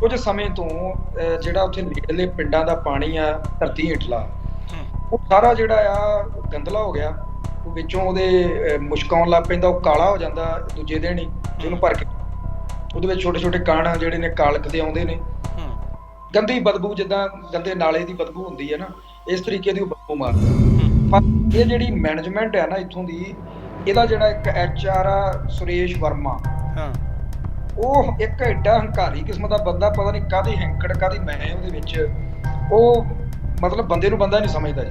ਕੁਝ ਸਮੇਂ ਤੋਂ ਜਿਹੜਾ ਉੱਥੇ ਨੇੜਲੇ ਪਿੰਡਾਂ ਦਾ ਪਾਣੀ ਆ ਧਰਤੀ ਹੇਠਲਾ ਉਹ ਸਾਰਾ ਜਿਹੜਾ ਆ ਗੰਦਲਾ ਹੋ ਗਿਆ। ਉਹ ਵਿੱਚੋਂ ਉਹਦੇ ਅਹ, ਮੁਸ਼ਕ ਆਉਣ ਲੱਗ ਪੈਂਦਾ ਉਹ ਕਾਲਾ ਹੋ ਜਾਂਦਾ ਦੂਜੇ ਦਿਨ ਹੀ ਜਿਹਨੂੰ ਭਰ ਕੇ। ਉਹਦੇ ਵਿੱਚ ਛੋਟੇ ਛੋਟੇ ਕਣ ਜਿਹੜੇ ਨੇ ਕਾਲਕ ਦੇ ਆਉਂਦੇ ਨੇ। ਗੰਦੀ ਬਦਬੂ ਜਿੱਦਾਂ ਗੰਦੇ ਨਾਲੇ ਦੀ ਬਦਬੂ ਹੁੰਦੀ ਹੈ ਨਾ ਇਸ ਤਰੀਕੇ ਦੀ ਉਹ ਬਦਬੂ ਮਾਰਦਾ ਪਰ ਇਹ ਜਿਹੜੀ ਮੈਨੇਜਮੈਂਟ ਹੈ ਨਾ ਇੱਥੋਂ ਦੀ ਇਹਦਾ ਜਿਹੜਾ ਇੱਕ ਐਚਆਰ ਆ ਸੁਰੇਸ਼ ਵਰਮਾ। ਹਾਂ। ਉਹ ਇੱਕ ਐਡਾ ਹੰਕਾਰੀ ਕਿਸਮ ਦਾ ਬੰਦਾ ਪਤਾ ਨਹੀਂ ਕਾਦੀ ਹੈਂਕੜ ਕਾਦੀ ਮੈਂ ਉਹਦੇ ਵਿੱਚ। ਉਹ ਮਤਲਬ ਬੰਦੇ ਨੂੰ ਬੰਦਾ ਨਹੀਂ ਸਮਝਦਾ ਜੀ।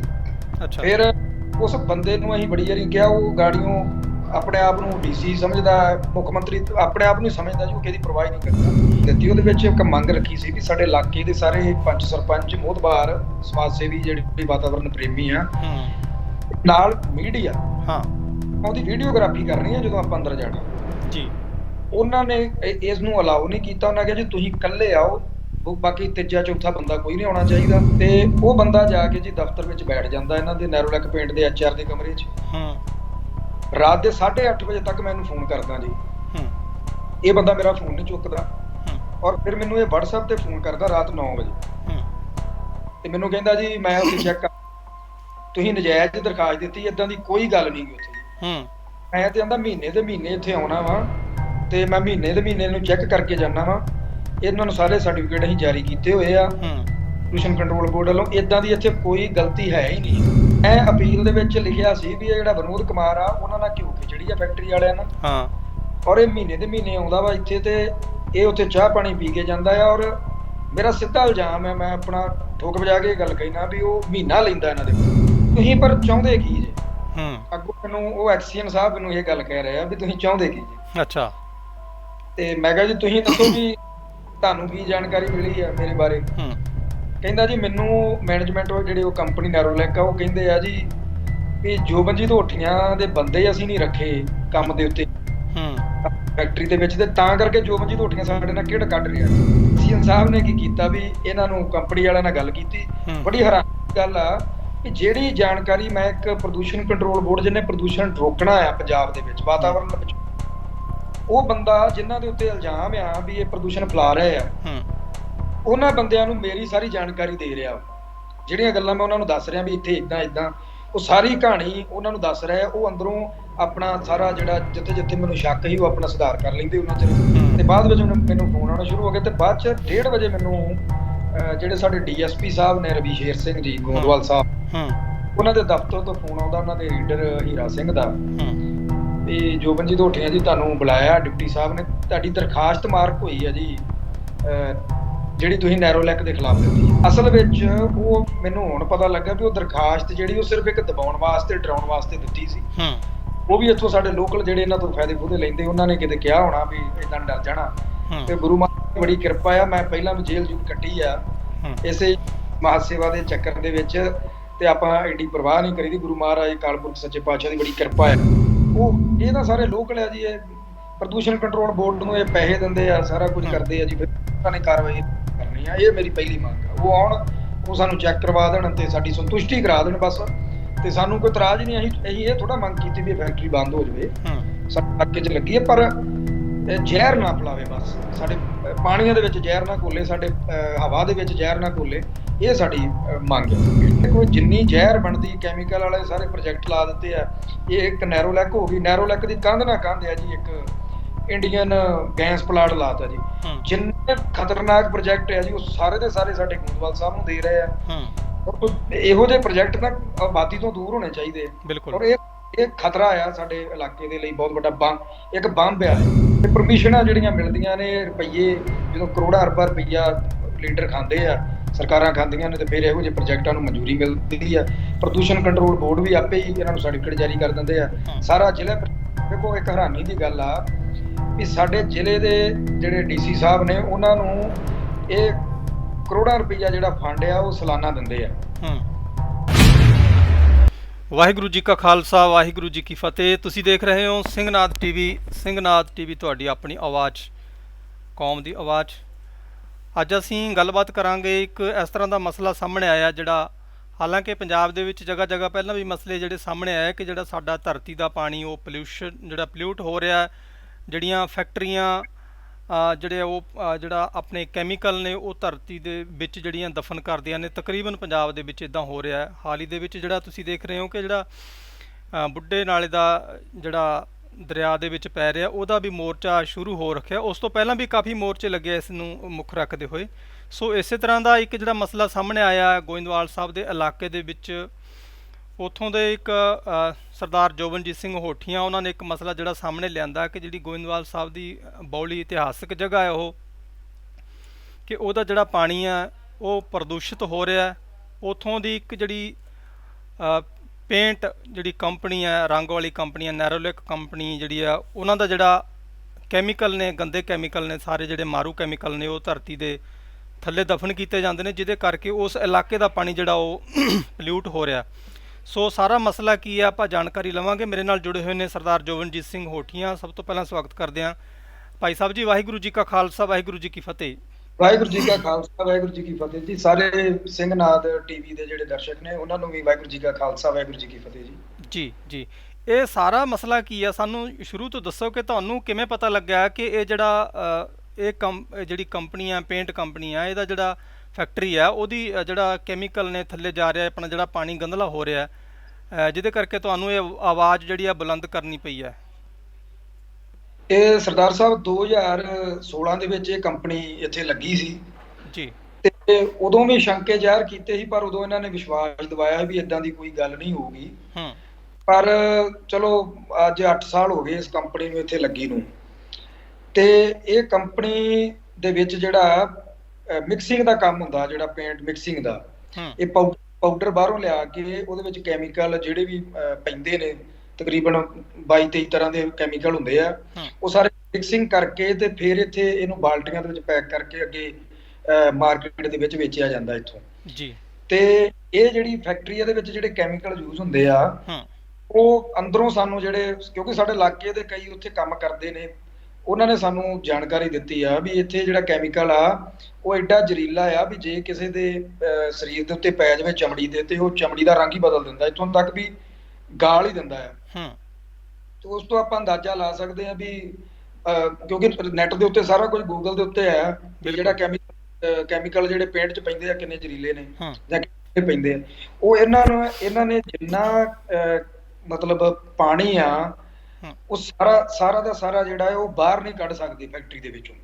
ਅੱਛਾ। ਫਿਰ ਉਸ ਬੰਦੇ ਨੂੰ ਅਸੀਂ ਬੜੀ ਵਾਰੀ ਕਿਹਾ ਉਹ ਗਾੜੀਆਂ ਆਪਣੇ ਆਪ ਨੂੰ ਡੀਸੀ ਸਮਝਦਾ ਮੁੱਖ ਮੰਤਰੀ ਆਪਣੇ ਆਪ ਨੂੰ ਸਮਝਦਾ ਜੀ ਉਹ ਕਿਹਦੀ ਪਰਵਾਹ ਨਹੀਂ ਕਰਦਾ। ਦਿੱਤੀ ਉਹਦੇ ਵਿੱਚ ਇੱਕ ਮੰਗ ਰੱਖੀ ਸੀ ਵੀ ਸਾਡੇ ਇਲਾਕੇ ਦੇ ਸਾਰੇ ਪੰਚ ਸਰਪੰਚ ਮੋਹਤਬਾਰ ਸਮਾਜ ਸੇਵੀ ਜਿਹੜੇ ਵਾਤਾਵਰਣ ਪ੍ਰੇਮੀ ਆ ਹੂੰ। ਨਾਲ ਮੀਡੀਆ। ਹਾਂ। ਉਹਦੀ ਵੀਡੀਓਗ੍ਰਾਫੀ ਕਰਨੀ ਹੈ ਜਦੋਂ ਆਪਾਂ ਅੰਦਰ ਜਾਣਾ। ਜੀ। ਉਹਨਾਂ ਨੇ ਇਹ- ਇਸ ਨੂੰ ਅਲਾਉ ਨਹੀਂ ਕੀਤਾ। ਉਹਨਾਂ ਕਿਹਾ ਜੀ ਤੁਸੀਂ ਇਕੱਲੇ ਆਓ। ਉਹ ਬਾਕੀ ਤੀਜਾ ਚੌਥਾ ਬੰਦਾ ਕੋਈ ਨਹੀਂ ਆਉਣਾ ਚਾਹੀਦਾ। ਤੇ ਉਹ ਬੰਦਾ ਜਾ ਕੇ ਜੀ ਦਫ਼ਤਰ ਵਿੱਚ ਬੈਠ ਜਾਂਦਾ ਇਹਨਾਂ ਦੇ ਨੈਰੋਲੈਕ ਪਿੰਡ ਦੇ ਐਚਆਰ ਦੇ ਕਮਰੇ 'ਚ। ਹੂੰ। ਰਾਤ ਦੇ 8:30 ਵਜੇ ਤੱਕ ਮੈਨੂੰ ਫੋਨ ਕਰਦਾ ਜੀ। ਹੂੰ। ਇਹ ਬੰਦਾ ਮੇਰਾ ਫੋਨ ਨਹੀਂ ਚੁੱਕਦਾ। ਹੂੰ। ਔਰ ਫਿਰ ਮੈਨੂੰ ਇਹ WhatsApp ਤੇ ਫੋਨ ਕਰਦਾ ਰਾਤ 9 ਵਜੇ। ਹੂੰ। ਤੇ ਮੈਨੂੰ ਕਹਿੰਦਾ ਜੀ ਮੈਂ ਉੱਥੇ ਚੈੱਕ ਕਰ ਤੁਸੀਂ ਨਜਾਇਜ਼ ਦਰਖਾਸਤ ਦਿੱਤੀ ਇਦਾਂ ਦੀ ਕੋਈ ਗੱਲ ਨਹੀਂ ਗੀ ਉੱਥੇ ਹੂੰ। ਮੈਂ ਤੇ ਆਂਦਾ ਮਹੀਨੇ ਦੇ ਮਹੀਨੇ ਇੱਥੇ ਆਉਣਾ ਵਾ। ਤੇ ਮੈਂ ਮਹੀਨੇ ਦੇ ਮਹੀਨੇ ਨੂੰ ਚੈੱਕ ਕਰਕੇ ਜਾਣਾ ਵਾ। ਇਹਨਾਂ ਨੂੰ ਸਾਰੇ ਸਰਟੀਫਿਕੇਟ ਅਸੀਂ ਜਾਰੀ ਕੀਤੇ ਹੋਏ ਆ। ਹੂੰ। ਪੋਲੂਸ਼ਨ ਕੰਟਰੋਲ ਬੋਰਡ ਵੱਲੋਂ। ਇਦਾਂ ਦੀ ਇੱਥੇ ਕੋਈ ਗਲਤੀ ਹੈ ਹੀ ਨਹੀਂ। ਮੈਂ ਅਪੀਲ ਦੇ ਵਿੱਚ ਲਿਖਿਆ ਸੀ ਵੀ ਇਹ ਜਿਹੜਾ ਵਿਨੋਦ ਕੁਮਾਰ ਆ ਉਹਨਾਂ ਨਾਲ ਕਿਉਂ ਖਿਚੜੀ ਆ ਫੈਕਟਰੀ ਵਾਲਿਆਂ ਨਾਲ। ਹਾਂ। ਔਰ ਇਹ ਮਹੀਨੇ ਦੇ ਮਹੀਨੇ ਆਉਂਦਾ ਵਾ ਇੱਥੇ ਤੇ ਇਹ ਉੱਥੇ ਚਾਹ ਪਾਣੀ ਪੀ ਕੇ ਜਾਂਦਾ ਆ ਔਰ ਮੇਰਾ ਸਿੱਧਾ ਇਲਜ਼ਾਮ ਹੈ ਮੈਂ ਆਪਣਾ ਠੋਕ ਵਜਾ ਕੇ ਗੱਲ ਕਹਿਣਾ ਵੀ ਉਹ ਮਹੀਨਾ ਲੈਂਦਾ ਇਹਨਾਂ ਦੇ। ਤੁਸੀਂ ਪਰ ਚਾਹੁੰਦੇ ਕੀ ਜੇ? ਹੂੰ। ਅੱਗੋਂ ਮੈਨੂੰ ਉਹ ਐਕਸੀਅਨ ਸਾਹਿਬ ਮੈਨੂੰ ਇਹ ਗੱਲ ਕਹਿ ਰਹੇ ਆ ਵੀ ਤੁਸੀਂ ਚਾਹੁੰਦੇ ਕੀ ਜੇ? ਅੱਛਾ। ਤੇ ਮੈਂ ਕਿਹਾ ਜੀ ਤੁਸੀਂ ਦੱਸੋ ਵੀ ਤੁਹਾਨੂੰ ਕੀ ਜਾਣਕਾਰੀ ਮਿਲੀ ਆ ਮੇਰੇ ਬਾਰੇ? ਹੂੰ। ਕਹਿੰਦਾ ਜੀ ਮੈਨੂੰ ਮੈਨੇਜਮੈਂਟ ਉਹ ਜਿਹੜੇ ਉਹ ਕੰਪਨੀ ਨੈਰੋਲੈਕ ਆ ਉਹ ਕਹਿੰਦੇ ਆ ਜੀ ਵੀ ਜੋਬਨਜੀਤ ਹੋਠੀਆਂ ਦੇ ਬੰਦੇ ਅਸੀਂ ਨਹੀਂ ਰੱਖੇ ਕੰਮ ਦੇ ਉੱਤੇ। ਹੂੰ। ਫੈਕਟਰੀ ਦੇ ਵਿੱਚ ਤੇ ਤਾਂ ਕਰਕੇ ਜੋਬਨਜੀਤ ਹੋਠੀਆਂ ਸਾਡੇ ਨਾਲ ਕਿਹੜਾ ਕੱਢ ਰਿਹਾ। ਸੀਐਮ ਸਾਹਿਬ ਨੇ ਕੀ ਕੀਤਾ ਵੀ ਇਹਨਾਂ ਨੂੰ ਕੰਪਨੀ ਵਾਲਿਆਂ ਨਾਲ ਗੱਲ ਕੀਤੀ। ਬੜੀ ਹੈਰਾਨ ਗੱਲ ਆ ਕਿ ਜਿਹੜੀ ਜਾਣਕਾਰੀ ਮੈਂ ਇੱਕ ਪ੍ਰਦੂਸ਼ਣ ਕੰਟਰੋਲ ਬੋਰਡ ਜਿਹਨੇ ਪ੍ਰਦੂਸ਼ਣ ਰੋਕਣਾ ਆ ਪੰਜਾਬ ਦੇ ਵਿੱਚ ਵਾਤਾਵਰਣ ਵਿੱਚ ਉਹ ਬੰਦਾ ਜਿਨ੍ਹਾਂ ਦੇ ਉੱਤੇ ਇਲਜ਼ਾਮ ਆ ਵੀ ਇਹ ਪ੍ਰਦੂਸ਼ਣ ਫੈਲਾ ਰਹੇ ਆ ਹੂੰ। ਉਹਨਾਂ ਬੰਦਿਆਂ ਨੂੰ ਮੇਰੀ ਸਾਰੀ ਜਾਣਕਾਰੀ ਦੇ ਰਿਹਾ। ਜਿਹੜੀਆਂ ਗੱਲਾਂ ਮੈਂ ਉਹਨਾਂ ਨੂੰ ਦੱਸ ਰਿਹਾ ਵੀ ਇੱਥੇ ਇਦਾਂ ਇਦਾਂ ਉਹ ਸਾਰੀ ਕਹਾਣੀ ਉਹਨਾਂ ਨੂੰ ਦੱਸ ਰਿਹਾ ਉਹ ਅੰਦਰੋਂ ਆਪਣਾ ਸਾਰਾ ਜਿਹੜਾ ਜਿੱਥੇ ਜਿੱਥੇ ਮੈਨੂੰ ਸ਼ੱਕ ਸੀ ਉਹ ਆਪਣਾ ਸੁਧਾਰ ਕਰ ਲੈਂਦੇ ਉਹਨਾਂ ਚ ਤੇ ਬਾਅਦ ਵਿੱਚ ਮੈਨੂੰ ਮੈਨੂੰ ਫੋਨ ਆਉਣਾ ਸ਼ੁਰੂ ਹੋ ਗਿਆ ਤੇ ਬਾਅਦ ਚ 1:30 ਵਜੇ ਮੈਨੂੰ ਜਿਹੜੇ ਸਾਡੇ ਡੀਐਸਪੀ ਸਾਹਿਬ ਨੇ ਰਵੀ ਸ਼ੇਰ ਸਿੰਘ ਜੀ ਗੋਂਦਵਾਲ ਸਾਹਿਬ ਹੂੰ। ਉਹਨਾਂ ਦੇ ਦਫ਼ਤਰ ਤੋਂ ਫੋਨ ਆਉਂਦਾ ਉਹਨਾਂ ਦੇ ਰੀਡਰ ਹੀਰਾ ਸਿੰਘ ਦਾ। ਹੂੰ। ਤੇ ਜੋਬਨਜੀਤ ਹੋਠੀਆਂ ਜੀ ਤੁਹਾਨੂੰ ਬੁਲਾਇਆ ਡਿਪਟੀ ਸਾਹਿਬ ਨੇ। ਤੁਹਾਡੀ ਦਰਖਾਸਤ ਮਾਰਕ ਹੋਈ ਹੈ ਜੀ ਜਿਹੜੀ ਤੁਸੀਂ ਨੈਰੋਲੈਕ ਦੇ ਖਿਲਾਫ ਦਿੱਤੀ। ਅਸਲ ਵਿੱਚ ਉਹ ਮੈਨੂੰ ਹੁਣ ਪਤਾ ਲੱਗਾ ਵੀ ਉਹ ਦਰਖਾਸਤ ਜਿਹੜੀ ਉਹ ਸਿਰਫ ਇੱਕ ਦਬਾਉਣ ਵਾਸਤੇ ਡਰਾਉਣ ਵਾਸਤੇ ਦਿੱਤੀ ਸੀ। ਹੂੰ। ਉਹ ਵੀ ਇੱਥੋਂ ਸਾਡੇ ਲੋਕਲ ਜਿਹੜੇ ਇਹਨਾਂ ਤੋਂ ਫਾਇਦੇ ਫੂਦੇ ਲੈਂਦੇ ਉਹਨਾਂ ਨੇ ਕਿਤੇ ਕਿਹਾ ਹੋਣਾ ਵੀ ਇਦਾਂ ਡਰ ਜਾਣਾ। ਤੇ ਗੁਰੂ ਮਹਾਰਾਜ ਦੀ ਬੜੀ ਕਿਰਪਾ ਆ ਮੈਂ ਪਹਿਲਾਂ ਵੀ ਜੇਲ੍ਹ ਜੂਲ ਕੱਟੀ ਆ। ਇਸੇ ਮਹਾਂ ਸੇਵਾ ਦੇ ਚੱਕਰ ਦੇ ਵਿੱਚ ਤੇ ਆਪਾਂ ਐਡੀ ਪਰਵਾਹ ਨਹੀਂ ਕਰੀਦੀ ਗੁਰੂ ਮਹਾਰਾਜ ਕਾਲਪੁਰਖ ਸੱਚੇ ਪਾਤਸ਼ਾਹ ਦੀ ਬੜੀ ਕਿਰਪਾ ਹੈ ਉਹ ਇਹ ਤਾਂ ਸਾਰੇ ਲੋਕਲ ਆ ਜੀ ਇਹ ਪ੍ਰਦੂਸ਼ਣ ਕੰਟਰੋਲ ਬੋਰਡ ਨੂੰ ਇਹ ਪੈਸੇ ਦਿੰਦੇ ਆ ਸਾਰਾ ਕੁਝ। ਕਰਦੇ ਆ ਜੀ ਫਿਰ ਉਹਨਾਂ ਨੇ ਕਾਰਵਾਈ ਕਰਨੀ ਆ ਇਹ ਮੇਰੀ ਪਹਿਲੀ ਮੰਗ ਆ। ਉਹ ਆਉਣ ਉਹ ਸਾਨੂੰ ਚੈੱਕ ਕਰਵਾ ਦੇਣ ਤੇ ਸਾਡੀ ਸੰਤੁਸ਼ਟੀ ਕਰਾ ਦੇਣ ਬਸ। ਤੇ ਸਾਨੂੰ ਕੋਈ ਇਤਰਾਜ਼ ਨਹੀਂ ਅਸੀਂ ਅਸੀਂ ਇਹ ਥੋੜਾ ਮੰਗ ਕੀਤੀ ਵੀ ਫੈਕਟਰੀ ਬੰਦ ਹੋ ਜਾਵੇ। ਹੂੰ। ਸਾਡੇ ਇਲਾਕੇ 'ਚ ਲੱਗੀ ਹੈ ਪਰ ਜ਼ਹਿਰ ਨਾ ਫੈਲਾਵੇ ਬਸ। ਸਾਡੇ ਪਾਣੀਆਂ ਦੇ ਵਿੱਚ ਜ਼ਹਿਰ ਨਾ ਘੋਲੇ ਸਾਡੇ ਹਵਾ ਦੇ ਵਿੱਚ ਜ਼ਹਿਰ ਨਾ ਘੋਲੇ। ਇਹ ਸਾਡੀ ਮੰਗ ਹੈ। ਦੇਖੋ ਜਿੰਨੀ ਜ਼ਹਿਰ ਬਣਦੀ ਕੈਮੀਕਲ ਵਾਲੇ ਸਾਰੇ ਪ੍ਰੋਜੈਕਟ ਲਾ ਦਿੱਤੇ ਆ ਇਹ ਇੱਕ ਨੈਰੋਲੈਕ ਹੋ ਗਈ। ਨੈਰੋਲੈਕ ਦੀ ਕੰਧ ਨਾ ਕੰਧ ਆ ਜੀ ਇੱਕ ਇੰਡੀਅਨ ਗੈਸ ਪਲਾਂਟ ਲਾਤਾ ਜੀ। ਜਿੰਨੇ ਖਤਰਨਾਕ ਪ੍ਰੋਜੈਕਟ ਆ ਜੀ ਉਹ ਸਾਰੇ ਦੇ ਸਾਰੇ ਸਾਡੇ ਗੋਂਦਵਾਲ ਸਾਹਿਬ ਨੂੰ ਦੇ ਰਹੇ ਆ। ਇਹੋ ਜਿਹੇ ਪ੍ਰੋਜੈਕਟ ਤਾਂ ਆਬਾਦੀ ਤੋਂ ਦੂਰ ਹੋਣੇ ਚਾਹੀਦੇ ਆ। ਔਰ ਬਿਲਕੁਲ ਇਹ ਇਹ ਖਤਰਾ ਆ ਸਾਡੇ ਇਲਾਕੇ ਦੇ ਲਈ ਬਹੁਤ ਵੱਡਾ ਬੰਬ ਇੱਕ ਬੰਬ ਆ। ਤੇ ਪਰਮਿਸ਼ਨਾਂ ਜਿਹੜੀਆਂ ਮਿਲਦੀਆਂ ਨੇ ਰੁਪਈਏ ਜਦੋਂ ਕਰੋੜਾਂ ਅਰਬਾਂ ਰੁਪਈਆ ਲੀਡਰ ਖਾਂਦੇ ਆ ਸਰਕਾਰਾਂ ਖਾਂਦੀਆਂ ਨੇ ਤੇ ਫਿਰ ਇਹੋ ਜਿਹੇ ਪ੍ਰੋਜੈਕਟਾਂ ਨੂੰ ਮਨਜ਼ੂਰੀ ਮਿਲਦੀ ਆ। ਪ੍ਰਦੂਸ਼ਣ ਕੰਟਰੋਲ ਬੋਰਡ ਵੀ ਆਪੇ ਹੀ ਇਹਨਾਂ ਨੂੰ ਸਰਟੀਫਿਕੇਟ ਜਾਰੀ ਕਰ ਦਿੰਦੇ ਆ। ਸਾਰਾ ਜ਼ਿਲ੍ਹਾ ਦੇਖੋ ਇੱਕ ਹੈਰਾਨੀ ਦੀ ਗੱਲ ਆ ਵੀ ਸਾਡੇ ਜ਼ਿਲ੍ਹੇ ਦੇ ਜਿਹੜੇ ਡੀਸੀ ਸਾਹਿਬ ਨੇ ਉਹਨਾਂ ਨੂੰ ਇਹ ਕਰੋੜਾਂ ਰੁਪਈਆ ਜਿਹੜਾ ਫੰਡ ਆ ਉਹ ਸਾਲਾਨਾ ਦਿੰਦੇ ਆ। ਵਾਹਿਗੁਰੂ ਜੀ ਕਾ ਖਾਲਸਾ ਵਾਹਿਗੁਰੂ ਜੀ ਕੀ ਫਤਿਹ। ਤੁਸੀਂ ਦੇਖ ਰਹੇ ਹੋ ਸਿੰਘਨਾਥ ਟੀਵੀ ਸਿੰਘਨਾਥ ਟੀਵੀ ਤੁਹਾਡੀ ਆਪਣੀ ਆਵਾਜ਼ ਕੌਮ ਦੀ ਆਵਾਜ਼। ਅੱਜ ਅਸੀਂ ਗੱਲਬਾਤ ਕਰਾਂਗੇ ਇੱਕ ਇਸ ਤਰ੍ਹਾਂ ਦਾ ਮਸਲਾ ਸਾਹਮਣੇ ਆਇਆ ਜਿਹੜਾ ਹਾਲਾਂਕਿ ਪੰਜਾਬ ਦੇ ਵਿੱਚ ਜਗ੍ਹਾ ਜਗ੍ਹਾ ਪਹਿਲਾਂ ਵੀ ਮਸਲੇ ਜਿਹੜੇ ਸਾਹਮਣੇ ਆਏ ਕਿ ਜਿਹੜਾ ਸਾਡਾ ਧਰਤੀ ਦਾ ਪਾਣੀ ਉਹ ਪੋਲਿਊਸ਼ਨ ਜਿਹੜਾ ਪੋਲਿਊਟ ਹੋ ਰਿਹਾ ਜਿਹੜੀਆਂ ਫੈਕਟਰੀਆਂ ਅ, ਜਿਹੜੇ ਉਹ ਜਿਹੜਾ ਆਪਣੇ ਕੈਮੀਕਲ ਨੇ ਉਹ ਧਰਤੀ ਦੇ ਵਿੱਚ ਜਿਹੜੀਆਂ ਦਫਨ ਕਰਦੀਆਂ ਨੇ ਤਕਰੀਬਨ ਪੰਜਾਬ ਦੇ ਵਿੱਚ ਇਦਾਂ ਹੋ ਰਿਹਾ ਹਾਲ ਹੀ ਦੇ ਵਿੱਚ ਜਿਹੜਾ ਤੁਸੀਂ ਦੇਖ ਰਹੇ ਹੋ ਕਿ ਜਿਹੜਾ ਬੁੱਢੇ ਨਾਲੇ ਦਾ ਜਿਹੜਾ ਦਰਿਆ ਦੇ ਵਿੱਚ ਪੈ ਰਿਹਾ ਉਹਦਾ ਵੀ ਮੋਰਚਾ ਸ਼ੁਰੂ ਹੋ ਰੱਖਿਆ। ਉਸ ਤੋਂ ਪਹਿਲਾਂ ਵੀ ਕਾਫੀ ਮੋਰਚੇ ਲੱਗੇ ਇਸ ਨੂੰ ਮੁੱਖ ਰੱਖਦੇ ਹੋਏ। ਸੋ ਇਸੇ ਤਰ੍ਹਾਂ ਦਾ ਇੱਕ ਜਿਹੜਾ ਮਸਲਾ ਸਾਹਮਣੇ ਆਇਆ ਗੋਇੰਦਵਾਲ ਸਾਹਿਬ ਦੇ ਇਲਾਕੇ ਦੇ ਵਿੱਚ ਉਥੋਂ ਦੇ ਇੱਕ ਸਰਦਾਰ ਜੋਬਨਜੀਤ ਸਿੰਘ ਹੋਠੀਆਂ ਉਹਨਾਂ ਨੇ ਇੱਕ ਮਸਲਾ ਜਿਹੜਾ ਸਾਹਮਣੇ ਲਿਆਂਦਾ ਕਿ ਜਿਹੜੀ ਗੋਇੰਦਵਾਲ ਸਾਹਿਬ ਦੀ ਅ, ਬੌਲੀ ਇਤਿਹਾਸਕ ਜਗ੍ਹਾ ਹੈ ਉਹ ਕਿ ਉਹਦਾ ਜਿਹੜਾ ਪਾਣੀ ਆ ਉਹ ਪ੍ਰਦੂਸ਼ਿਤ ਹੋ ਰਿਹਾ। ਹੈ ਉਥੋਂ ਦੀ ਇੱਕ ਜਿਹੜੀ ਪੇਂਟ ਜਿਹੜੀ ਕੰਪਨੀ ਹੈ ਰੰਗ ਵਾਲੀ ਕੰਪਨੀ ਹੈ ਨੈਰੋਲਿਕ ਕੰਪਨੀ ਜਿਹੜੀ ਆ, ਉਹਨਾਂ ਦਾ ਜਿਹੜਾ ਕੈਮੀਕਲ ਨੇ, ਗੰਦੇ ਕੈਮੀਕਲ ਨੇ, ਸਾਰੇ ਜਿਹੜੇ ਮਾਰੂ ਕੈਮੀਕਲ ਨੇ, ਉਹ ਧਰਤੀ ਦੇ ਥੱਲੇ ਦਫਨ ਕੀਤੇ ਜਾਂਦੇ ਨੇ, ਜਿਹਦੇ ਕਰਕੇ ਉਸ ਇਲਾਕੇ ਦਾ ਪਾਣੀ ਜਿਹੜਾ ਉਹ ਪੋਲਿਊਟ ਹੋ ਰਿਹਾ। ਸੋ ਸਾਰਾ ਮਸਲਾ ਕੀ ਹੈ ਆਪਾਂ ਜਾਣਕਾਰੀ ਲਵਾਂਗੇ। ਮੇਰੇ ਨਾਲ ਜੁੜੇ ਹੋਏ ਨੇ ਸਰਦਾਰ ਜੋਵਨਜੀਤ ਸਿੰਘ ਹੋਠੀਆਂ। ਸਭ ਤੋਂ ਪਹਿਲਾਂ ਸਵਾਗਤ ਕਰਦੇ ਹਾਂ। ਭਾਈ ਸਾਹਿਬ ਜੀ, ਵਾਹਿਗੁਰੂ ਜੀ ਕਾ ਖਾਲਸਾ, ਵਾਹਿਗੁਰੂ ਜੀ ਕੀ ਫਤਿਹ। ਵਾਹਿਗੁਰੂ ਜੀ ਕਾ ਖਾਲਸਾ, ਵਾਹਿਗੁਰੂ ਜੀ ਕੀ ਫਤਿਹ ਜੀ। ਸਾਰੇ ਸਿੰਘਨਾਦ ਟੀਵੀ ਦੇ ਜਿਹੜੇ ਦਰਸ਼ਕ ਨੇ, ਉਹਨਾਂ ਨੂੰ ਵੀ ਵਾਹਿਗੁਰੂ ਜੀ ਕਾ ਖਾਲਸਾ, ਵਾਹਿਗੁਰੂ ਜੀ ਕੀ ਫਤਿਹ ਜੀ। ਜੀ ਜੀ। ਇਹ ਸਾਰਾ ਮਸਲਾ ਕੀ ਆ? ਸਾਨੂੰ ਸ਼ੁਰੂ ਤੋਂ ਦੱਸੋ ਕਿ ਤੁਹਾਨੂੰ ਕਿਵੇਂ ਪਤਾ ਲੱਗਿਆ ਕਿ ਇਹ ਜਿਹੜਾ ਇਹ ਕੰਮ ਜਿਹੜੀ ਕੰਪਨੀ ਆ ਪੇਂਟ ਕੰਪਨੀ ਆ ਇਹਦਾ ਜਿਹੜਾ ਫੈਕਟਰੀ ਆ, ਉਹਦੀ ਜਿਹੜਾ ਕੈਮੀਕਲ ਨੇ ਥੱਲੇ ਜਾ ਰਿਹਾ, ਆਪਣਾ ਜਿਹੜਾ ਪਾਣੀ ਗੰਦਲਾ ਹੋ ਰਿਹਾ ਜਿਹਦੇ ਕਰਕੇ ਤੁਹਾਨੂੰ ਇਹ ਆਵਾਜ਼ ਜਿਹੜੀ ਆ ਬੁਲੰਦ ਕਰਨੀ ਪਈ ਹੈ ਇਹ ਸਰਦਾਰ ਸਾਹਿਬ 2016 ਦੇ ਵਿੱਚ ਇਹ ਕੰਪਨੀ ਇੱਥੇ ਲੱਗੀ ਸੀ। ਜੀ। ਤੇ ਉਦੋਂ ਵੀ ਸ਼ੰਕੇ ਜ਼ਾਹਰ ਕੀਤੇ ਸੀ ਪਰ ਉਦੋਂ ਇਹਨਾਂ ਨੇ ਵਿਸ਼ਵਾਸ ਦਿਵਾਇਆ ਵੀ ਇਦਾਂ ਦੀ ਕੋਈ ਗੱਲ ਨਹੀਂ ਹੋਊਗੀ। ਹੂੰ। ਪਰ ਚਲੋ ਅੱਜ 8 ਸਾਲ ਹੋ ਗਏ ਇਸ ਕੰਪਨੀ ਨੂੰ ਇੱਥੇ ਲੱਗੀ ਨੂੰ। ਤੇ ਇਹ ਕੰਪਨੀ ਦੇ ਵਿੱਚ ਜਿਹੜਾ ਮਿਕਸਿੰਗ ਦਾ ਕੰਮ ਹੁੰਦਾ ਜਿਹੜਾ ਪੇਂਟ ਮਿਕਸਿੰਗ ਦਾ। ਇਹ ਪਾਊ- ਪਾਊਡਰ ਬਾਹਰੋਂ ਲਿਆ ਕੇ ਉਹਦੇ ਵਿੱਚ ਕੈਮੀਕਲ ਜਿਹੜੇ ਵੀ ਪੈਂਦੇ ਨੇ ਤਕਰੀਬਨ 22 23 ਤਰ੍ਹਾਂ ਦੇ ਕੈਮੀਕਲ ਹੁੰਦੇ ਆ। ਉਹ ਸਾਰੇ ਮਿਕਸਿੰਗ ਕਰਕੇ ਤੇ ਫਿਰ ਇੱਥੇ ਇਹਨੂੰ ਬਾਲਟੀਆਂ ਦੇ ਵਿੱਚ ਪੈਕ ਕਰਕੇ ਅੱਗੇ ਮਾਰਕੀਟ ਦੇ ਵਿੱਚ ਵੇਚਿਆ ਜਾਂਦਾ ਇੱਥੋਂ। ਜੀ। ਤੇ ਇਹ ਜਿਹੜੀ ਫੈਕਟਰੀ ਇਹਦੇ ਵਿੱਚ ਜਿਹੜੇ ਕੈਮੀਕਲ ਯੂਜ਼ ਹੁੰਦੇ ਆ ਉਹ ਅੰਦਰੋਂ ਸਾਨੂੰ ਜਿਹੜੇ ਕਿਉਂਕਿ ਸਾਡੇ ਇਲਾਕੇ ਦੇ ਕਈ ਉੱਥੇ ਕੰਮ ਕਰਦੇ ਨੇ ਉਹਨਾਂ ਨੇ ਸਾਨੂੰ ਜਾਣਕਾਰੀ ਦਿੱਤੀ ਆ ਵੀ ਇੱਥੇ ਜਿਹੜਾ ਕੈਮੀਕਲ ਆ ਉਹ ਐਡਾ ਜ਼ਹਿਰੀਲਾ ਆ ਵੀ ਜੇ ਕਿਸੇ ਦੇ ਸਰੀਰ ਦੇ ਉੱਤੇ ਪੈ ਜਾਵੇ ਚਮੜੀ ਦੇ ਤੇ ਉਹ ਚਮੜੀ ਦਾ ਰੰਗ ਹੀ ਬਦਲ ਦਿੰਦਾ ਇੱਥੋਂ ਤੱਕ ਵੀ ਗਾਲ ਹੀ ਦਿੰਦਾ ਆ। ਹੂੰ। ਤੇ ਉਸ ਤੋਂ ਆਪਾਂ ਅੰਦਾਜ਼ਾ ਲਾ ਸਕਦੇ ਹਾਂ ਵੀ ਕਿਉਂਕਿ ਨੈਟ ਦੇ ਉੱਤੇ ਸਾਰਾ ਕੁਝ ਗੂਗਲ ਦੇ ਉੱਤੇ ਆ ਵੀ ਜਿਹੜਾ ਕੈਮੀਕਲ ਕੈਮੀਕਲ ਜਿਹੜੇ ਪੇਂਟ 'ਚ ਪੈਂਦੇ ਆ ਕਿੰਨੇ ਜ਼ਹਿਰੀਲੇ ਨੇ ਹੂੰ। ਜਾਂ ਕਿੱਥੇ ਪੈਂਦੇ ਆ। ਉਹ ਇਹਨਾਂ ਨੂੰ ਇਹਨਾਂ ਨੇ ਜਿੰਨਾ ਮਤਲਬ ਪਾਣੀ ਆ ਹੂੰ। ਉਹ ਸਾਰਾ ਸਾਰਾ ਦਾ ਸਾਰਾ ਜਿਹੜਾ ਹੈ ਉਹ ਬਾਹਰ ਨਹੀਂ ਕੱਢ ਸਕਦੇ ਫੈਕਟਰੀ ਦੇ ਵਿੱਚੋਂ।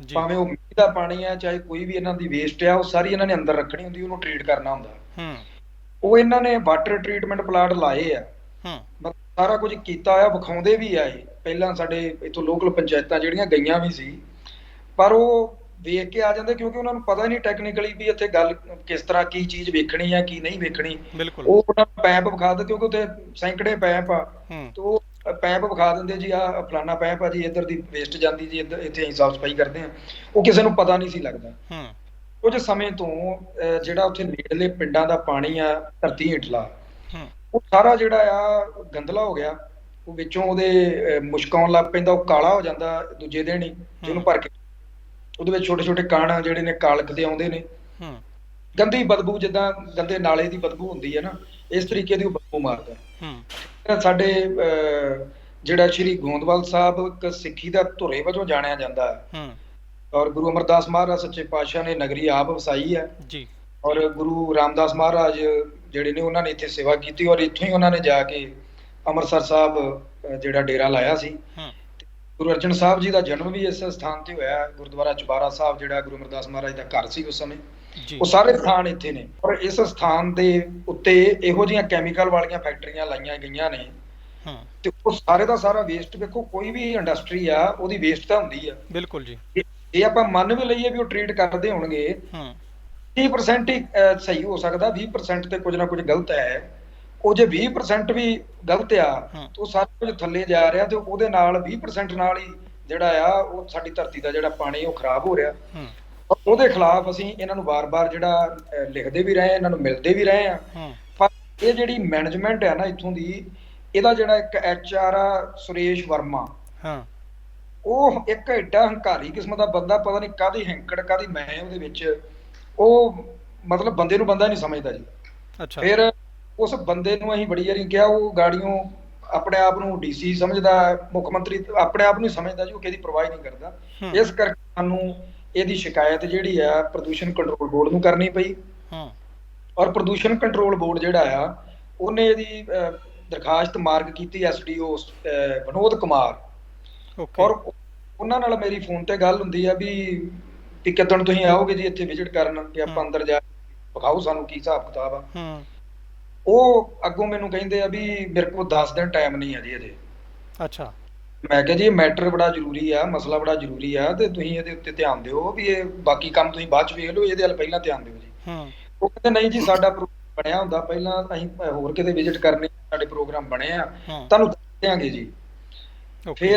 ਜੀ। ਭਾਵੇਂ ਉਹ ਮਿੱਟੀ ਦਾ ਪਾਣੀ ਆ ਚਾਹੇ ਕੋਈ ਵੀ ਇਹਨਾਂ ਦੀ ਵੇਸਟ ਆ ਉਹ ਸਾਰੀ ਇਹਨਾਂ ਨੇ ਅੰਦਰ ਰੱਖਣੀ ਹੁੰਦੀ ਉਹਨੂੰ ਟ੍ਰੀਟ ਕਰਨਾ ਹੁੰਦਾ। ਹੂੰ। ਉਹ ਇਹਨਾਂ ਨੇ ਵਾਟਰ ਟ੍ਰੀਟਮੈਂਟ ਪਲਾਂਟ ਲਾਏ ਆ। ਹੂੰ। ਸਾਰਾ ਕੁਝ ਕੀਤਾ ਆ ਵਿਖਾਉਂਦੇ ਵੀ ਆ ਇਹ। ਪਹਿਲਾਂ ਸਾਡੇ ਇਥੋਂ ਲੋਕਲ ਪੰਚਾਇਤਾਂ ਜਿਹੜੀਆਂ ਗਈਆਂ ਵੀ ਸੀ। ਪਰ ਉਹ ਵੇਖ ਕੇ ਆ ਜਾਂਦੇ ਕਿਉਂਕਿ ਉਹਨਾਂ ਨੂੰ ਪਤਾ ਹੀ ਨਹੀਂ ਟੈਕਨੀਕਲੀ ਵੀ ਇੱਥੇ ਗੱਲ ਕਿਸ ਤਰ੍ਹਾਂ ਕੀ ਚੀਜ਼ ਵੇਖਣੀ ਆ ਕੀ ਨਹੀਂ ਵੇਖਣੀ। ਉਹ ਉਹਨਾਂ ਪੈਪ ਵਿਖਾ ਦਿੰਦੇ ਕਿਉਂਕਿ ਉੱਥੇ ਸੈਂਕੜੇ ਪੈਪ ਆ। ਤੇ ਉਹ ਪੈਪ ਵਿਖਾ ਦਿੰਦੇ ਜੀ ਆ ਫਲਾਣਾ ਪੈਪ ਆ ਜੀ ਇੱਧਰ ਦੀ ਵੇਸਟ ਜਾਂਦੀ ਜੀ ਇੱਧਰ ਇੱਥੇ ਅਸੀਂ ਸਾਫ਼ ਸਫ਼ਾਈ ਕਰਦੇ ਆ। ਉਹ ਕਿਸੇ ਨੂੰ ਪਤਾ ਨਹੀਂ ਸੀ ਲੱਗਦਾ। ਹੂੰ। ਕੁਝ ਸਮੇਂ ਤੋਂ ਜਿਹੜਾ ਉੱਥੇ ਨੇੜਲੇ ਪਿੰਡਾਂ ਦਾ ਪਾਣੀ ਆ ਧਰਤੀ ਹੇਠਲਾ ਉਹ ਸਾਰਾ ਜਿਹੜਾ ਆ ਗੰਦਲਾ ਹੋ ਗਿਆ। ਉਹ ਵਿੱਚੋਂ ਉਹਦੇ ਮੁਸ਼ਕ ਆਉਣ ਲੱਗ ਪੈਂਦਾ ਉਹ ਕਾਲਾ ਹੋ ਜਾਂਦਾ ਦੂਜੇ ਦਿਨ ਹੀ ਜਿਹਨੂੰ ਭਰ ਕੇ। ਉਹਦੇ ਵਿੱਚ ਛੋਟੇ ਛੋਟੇ ਕਣ ਜਿਹੜੇ ਨੇ ਕਾਲਕ ਦੇ ਆਉਂਦੇ ਨੇ। ਹੂੰ। ਗੰਦੀ ਬਦਬੂ ਜਿੱਦਾਂ ਗੰਦੇ ਨਾਲੇ ਦੀ ਬਦਬੂ ਹੁੰਦੀ ਹੈ ਨਾ ਇਸ ਤਰੀਕੇ ਦੀ ਉਹ ਬਦਬੂ ਮਾਰਦਾ। ਹੂੰ। ਸਾਡੇ ਜਿਹੜਾ ਸ਼੍ਰੀ ਗੋਂਦਵਾਲ ਸਾਹਿਬ ਇੱਕ ਸਿੱਖੀ ਦਾ ਧੁਰੇ ਵਜੋਂ ਜਾਣਿਆ ਜਾਂਦਾ ਹੈ। ਹੂੰ। ਔਰ ਗੁਰੂ ਅਮਰਦਾਸ ਮਹਾਰਾਜ ਸੱਚੇ ਪਾਤਸ਼ਾਹ ਨੇ ਨਗਰੀ ਆਪ ਵਸਾਈ ਹੈ। ਜੀ। ਔਰ ਗੁਰੂ ਰਾਮਦਾਸ ਮਹਾਰਾਜ ਜਿਹੜੇ ਨੇ ਉਹਨਾਂ ਨੇ ਇੱਥੇ ਸੇਵਾ ਕੀਤੀ ਔਰ ਇੱਥੋਂ ਹੀ ਉਹਨਾਂ ਨੇ ਜਾ ਕੇ ਅੰਮ੍ਰਿਤਸਰ ਸਾਹਿਬ ਜਿਹੜਾ ਡੇਰਾ ਲਾਇਆ ਸੀ। ਹੂੰ। ਗੁਰੂ ਅਰਜਨ ਸਾਹਿਬ ਜੀ ਦਾ ਜਨਮ ਵੀ ਇਸ ਸਥਾਨ ਤੇ ਹੋਇਆ। ਗੁਰਦੁਆਰਾ ਚੁਬਾਰਾ ਸਾਹਿਬ ਜਿਹੜਾ ਗੁਰੂ ਅਮਰਦਾਸ ਮਹਾਰਾਜ ਦਾ ਘਰ ਸੀ ਉਸ ਸਮੇਂ। ਉਹ ਸਾਰੇ ਸਥਾਨ ਇੱਥੇ ਨੇ। ਔਰ ਇਸ ਸਥਾਨ ਦੇ ਉੱਤੇ ਇਹੋ ਜਿਹੀਆਂ ਕੈਮੀਕਲ ਵਾਲੀਆਂ ਫੈਕਟਰੀਆਂ ਲਾਈਆਂ ਗਈਆਂ ਨੇ। ਹੂੰ। ਤੇ ਉਹ ਸਾਰੇ ਦਾ ਸਾਰਾ ਵੇਸਟ ਵੇਖੋ ਕੋਈ ਵੀ ਇੰਡਸਟਰੀ ਆ ਉਹਦੀ ਵੇਸਟ ਤਾਂ ਹੁੰਦੀ ਆ। ਬਿਲਕੁਲ ਜੀ। ਇਹ- ਇਹ ਆਪਾਂ ਮੰਨ ਵੀ ਲਈਏ ਵੀ ਉਹ ਟ੍ਰੀਟ ਕਰਦੇ ਹੋਣਗੇ ਹੂੰ। 30% ਹੀ ਅਹ, ਸਹੀ ਹੋ ਸਕਦਾ 20% ਤੇ ਕੁਝ ਨਾ ਕੁਝ ਗਲਤ ਹੈ। ਉਹ ਜੇ 20% ਵੀ ਗਲਤ ਆ ਹੂੰ। ਤਾਂ ਉਹ ਸਾਰਾ ਕੁਝ ਥੱਲੇ ਜਾ ਰਿਹਾ ਤੇ ਉਹਦੇ ਨਾਲ 20% ਨਾਲ ਹੀ ਜਿਹੜਾ ਆ ਉਹ ਸਾਡੀ ਧਰਤੀ ਦਾ ਜਿਹੜਾ ਪਾਣੀ ਉਹ ਖਰਾਬ ਹੋ ਰਿਹਾ। ਹੂੰ। ਔਰ ਉਹਦੇ ਖਿਲਾਫ ਅਸੀਂ ਇਹਨਾਂ ਨੂੰ ਵਾਰ-ਵਾਰ ਜਿਹੜਾ ਅਹ, ਲਿਖਦੇ ਵੀ ਰਹੇ ਇਹਨਾਂ ਨੂੰ ਮਿਲਦੇ ਵੀ ਰਹੇ ਆ। ਹੂੰ। ਪਰ ਇਹ ਜਿਹੜੀ ਮੈਨੇਜਮੈਂਟ ਹੈ ਨਾ ਇੱਥੋਂ ਦੀ ਇਹਦਾ ਜਿਹੜਾ ਇੱਕ ਐਚਆਰ ਆ ਸੁਰੇਸ਼ ਵਰਮਾ। ਹਾਂ। ਉਹ ਇੱਕ ਐਡਾ ਹੰਕਾਰੀ ਕਿਸਮ ਦਾ ਬੰਦਾ ਪਤਾ ਨਹੀਂ ਕਾਦੀ ਹੈਂਕੜ ਕਾਦੀ ਮੈਂ ਉਹਦੇ ਵਿੱਚ ਉਹ ਮਤਲਬ ਬੰਦੇ ਨੂੰ ਬੰਦਾ ਨਹੀਂ ਸਮਝਦਾ ਜੀ। ਅੱਛਾ। ਫਿਰ ਉਸ ਬੰਦੇ ਨੂੰ ਅਸੀਂ ਬੜੀ ਵਾਰੀ ਕਿਹਾ ਉਹ ਗਾੜੀਆਂ ਆਪਣੇ ਆਪ ਨੂੰ ਡੀਸੀ ਸਮਝਦਾ ਮੁੱਖ ਮੰਤਰੀ ਆਪਣੇ ਆਪ ਨੂੰ ਸਮਝਦਾ ਜੀ ਉਹ ਕਿਹਦੀ ਪਰਵਾਹ ਨਹੀਂ ਕਰਦਾ। ਇਸ ਕਰਕੇ ਸਾਨੂੰ ਇਹਦੀ ਸ਼ਿਕਾਇਤ ਜਿਹੜੀ ਆ ਪ੍ਰਦੂਸ਼ਣ ਕੰਟਰੋਲ ਬੋਰਡ ਨੂੰ ਕਰਨੀ ਪਈ। ਹੂੰ। ਔਰ ਪ੍ਰਦੂਸ਼ਣ ਕੰਟਰੋਲ ਬੋਰਡ ਜਿਹੜਾ ਆ ਉਹਨੇ ਇਹਦੀ ਦਰਖਾਸਤ ਮਾਰਕ ਕੀਤੀ ਐਸਡੀਓ ਵਿਨੋਦ ਕੁਮਾਰ। ਓਕੇ। ਔਰ ਉਹ- ਉਹਨਾਂ ਨਾਲ ਮੇਰੀ ਫੋਨ ਤੇ ਗੱਲ ਹੁੰਦੀ ਆ ਵੀ ਵੀ ਕਿੱਦਣ ਤੁਸੀਂ ਆਓਗੇ ਜੀ ਇੱਥੇ ਵਿਜ਼ਿਟ ਕਰਨ ਕਿ ਆਪਾਂ। ਅੰਦਰ ਜਾ ਕੇ ਵਿਖਾਓ ਸਾਨੂੰ ਕੀ ਹਿਸਾਬ ਕਿਤਾਬ ਆ। ਹੂੰ। ਉਹ ਅੱਗੋਂ ਮੈਨੂੰ ਕਹਿੰਦੇ ਆ ਵੀ ਮੇਰੇ ਕੋਲ 10 ਦਿਨ ਟਾਈਮ ਨਹੀਂ ਆ ਜੀ ਅਜੇ ਅੱਛਾ। ਮੈਂ ਕਿਹਾ ਜੀ ਇਹ ਮੈਟਰ ਬੜਾ ਜ਼ਰੂਰੀ ਆ ਮਸਲਾ ਬੜਾ ਜ਼ਰੂਰੀ ਆ ਤੇ ਤੁਸੀਂ ਇਹਦੇ ਉੱਤੇ ਧਿਆਨ ਦਿਓ ਵੀ ਇਹ ਬਾਕੀ ਕੰਮ ਤੁਸੀਂ ਬਾਅਦ ਚ ਵੇਖ ਲਓ ਇਹਦੇ ਵੱਲ ਪਹਿਲਾਂ ਧਿਆਨ ਦਿਓ ਜੀ। ਹੂੰ। ਉਹ ਕਹਿੰਦੇ ਨਹੀਂ ਜੀ ਸਾਡਾ ਪ੍ਰੋਗਰਾਮ ਬਣਿਆ ਹੁੰਦਾ ਪਹਿਲਾਂ ਅਸੀਂ ਹੋਰ ਕਿਤੇ ਵਿਜ਼ਿਟ ਕਰਨੀ ਸਾਡੇ ਪ੍ਰੋਗਰਾਮ ਬਣੇ ਆ। ਤੁਹਾਨੂੰ ਦੱਸ ਦਿਆਂਗੇ ਜੀ। ਓਕੇ।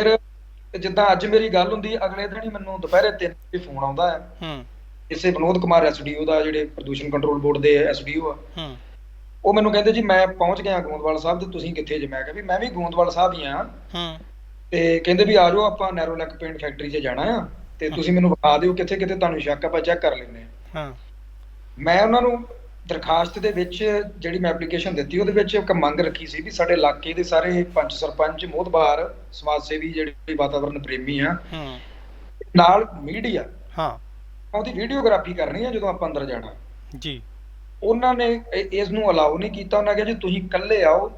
ਫਿਰ ਜਿੱਦਾਂ ਅੱਜ ਮੇਰੀ ਗੱਲ ਹੁੰਦੀ ਅਗਲੇ ਦਿਨ ਹੀ ਮੈਨੂੰ ਦੁਪਹਿਰੇ 3 ਵਜੇ ਫੋਨ ਆਉਂਦਾ ਹੈ। ਹੂੰ। ਇਸੇ ਵਿਨੋਦ ਕੁਮਾਰ ਐਸਡੀਓ ਦਾ ਜਿਹੜੇ ਪ੍ਰਦੂਸ਼ਣ ਕੰਟਰੋਲ ਬੋਰਡ ਦੇ ਐਸਡੀਓ ਆ। ਹੂੰ। ਉਹ ਮੈਨੂੰ ਕਹਿੰਦੇ ਜੀ ਮੈਂ ਪਹੁੰਚ ਗਿਆ ਗੋਂਦਵਾਲ ਸਾਹਿਬ ਤੇ ਤੁਸੀਂ ਕਿੱਥੇ ਜੇ? ਮੈਂ ਕਿਹਾ ਵੀ ਮੈਂ ਵੀ ਗੋਂਦਵਾਲ ਸਾਹਿਬ ਹੀ ਆ ਹੂੰ। ਤੇ ਕਹਿੰਦੇ ਵੀ ਆ ਜਾਓ ਆਪਾਂ ਨੈਰੋਲੈਕ ਪੇਂਟ ਫੈਕਟਰੀ 'ਚ ਜਾਣਾ ਆ ਤੇ ਤੁਸੀਂ ਮੈਨੂੰ ਵਿਖਾ ਦਿਓ ਕਿੱਥੇ ਕਿੱਥੇ ਤੁਹਾਨੂੰ ਸ਼ੱਕ ਆ, ਆਪਾਂ ਚੈੱਕ ਕਰ ਲੈਂਦੇ ਆ ਹਾਂ। ਮੈਂ ਉਹਨਾਂ ਨੂੰ ਦਰਖਾਸਤ ਦੇ ਵਿੱਚ ਜਿਹੜੀ ਮੈਂ ਐਪਲੀਕੇਸ਼ਨ ਦਿੱਤੀ ਉਹਦੇ ਵਿੱਚ ਇੱਕ ਮੰਗ ਰੱਖੀ ਸੀ ਵੀ ਸਾਡੇ ਇਲਾਕੇ ਦੇ ਸਾਰੇ ਪੰਚ ਸਰਪੰਚ ਮੋਹਤਬਾਰ ਸਮਾਜ ਸੇਵੀ ਜਿਹੜੇ ਵਾਤਾਵਰਣ ਪ੍ਰੇਮੀ ਆ ਹੂੰ। ਨਾਲ ਮੀਡੀਆ। ਹਾਂ। ਉਹਦੀ ਵੀਡੀਓਗ੍ਰਾਫੀ ਕਰਨੀ ਆ ਜਦੋਂ ਆਪਾਂ ਅੰਦਰ ਜਾਣਾ। ਜੀ। ਉਹਨਾਂ ਨੇ ਇਸ ਨੂੰ ਅਲਾਉ ਨਹੀਂ ਕੀਤਾ। ਉਹਨਾਂ ਕਿਹਾ ਜੀ ਤੁਸੀਂ ਇਕੱਲੇ ਆਓ।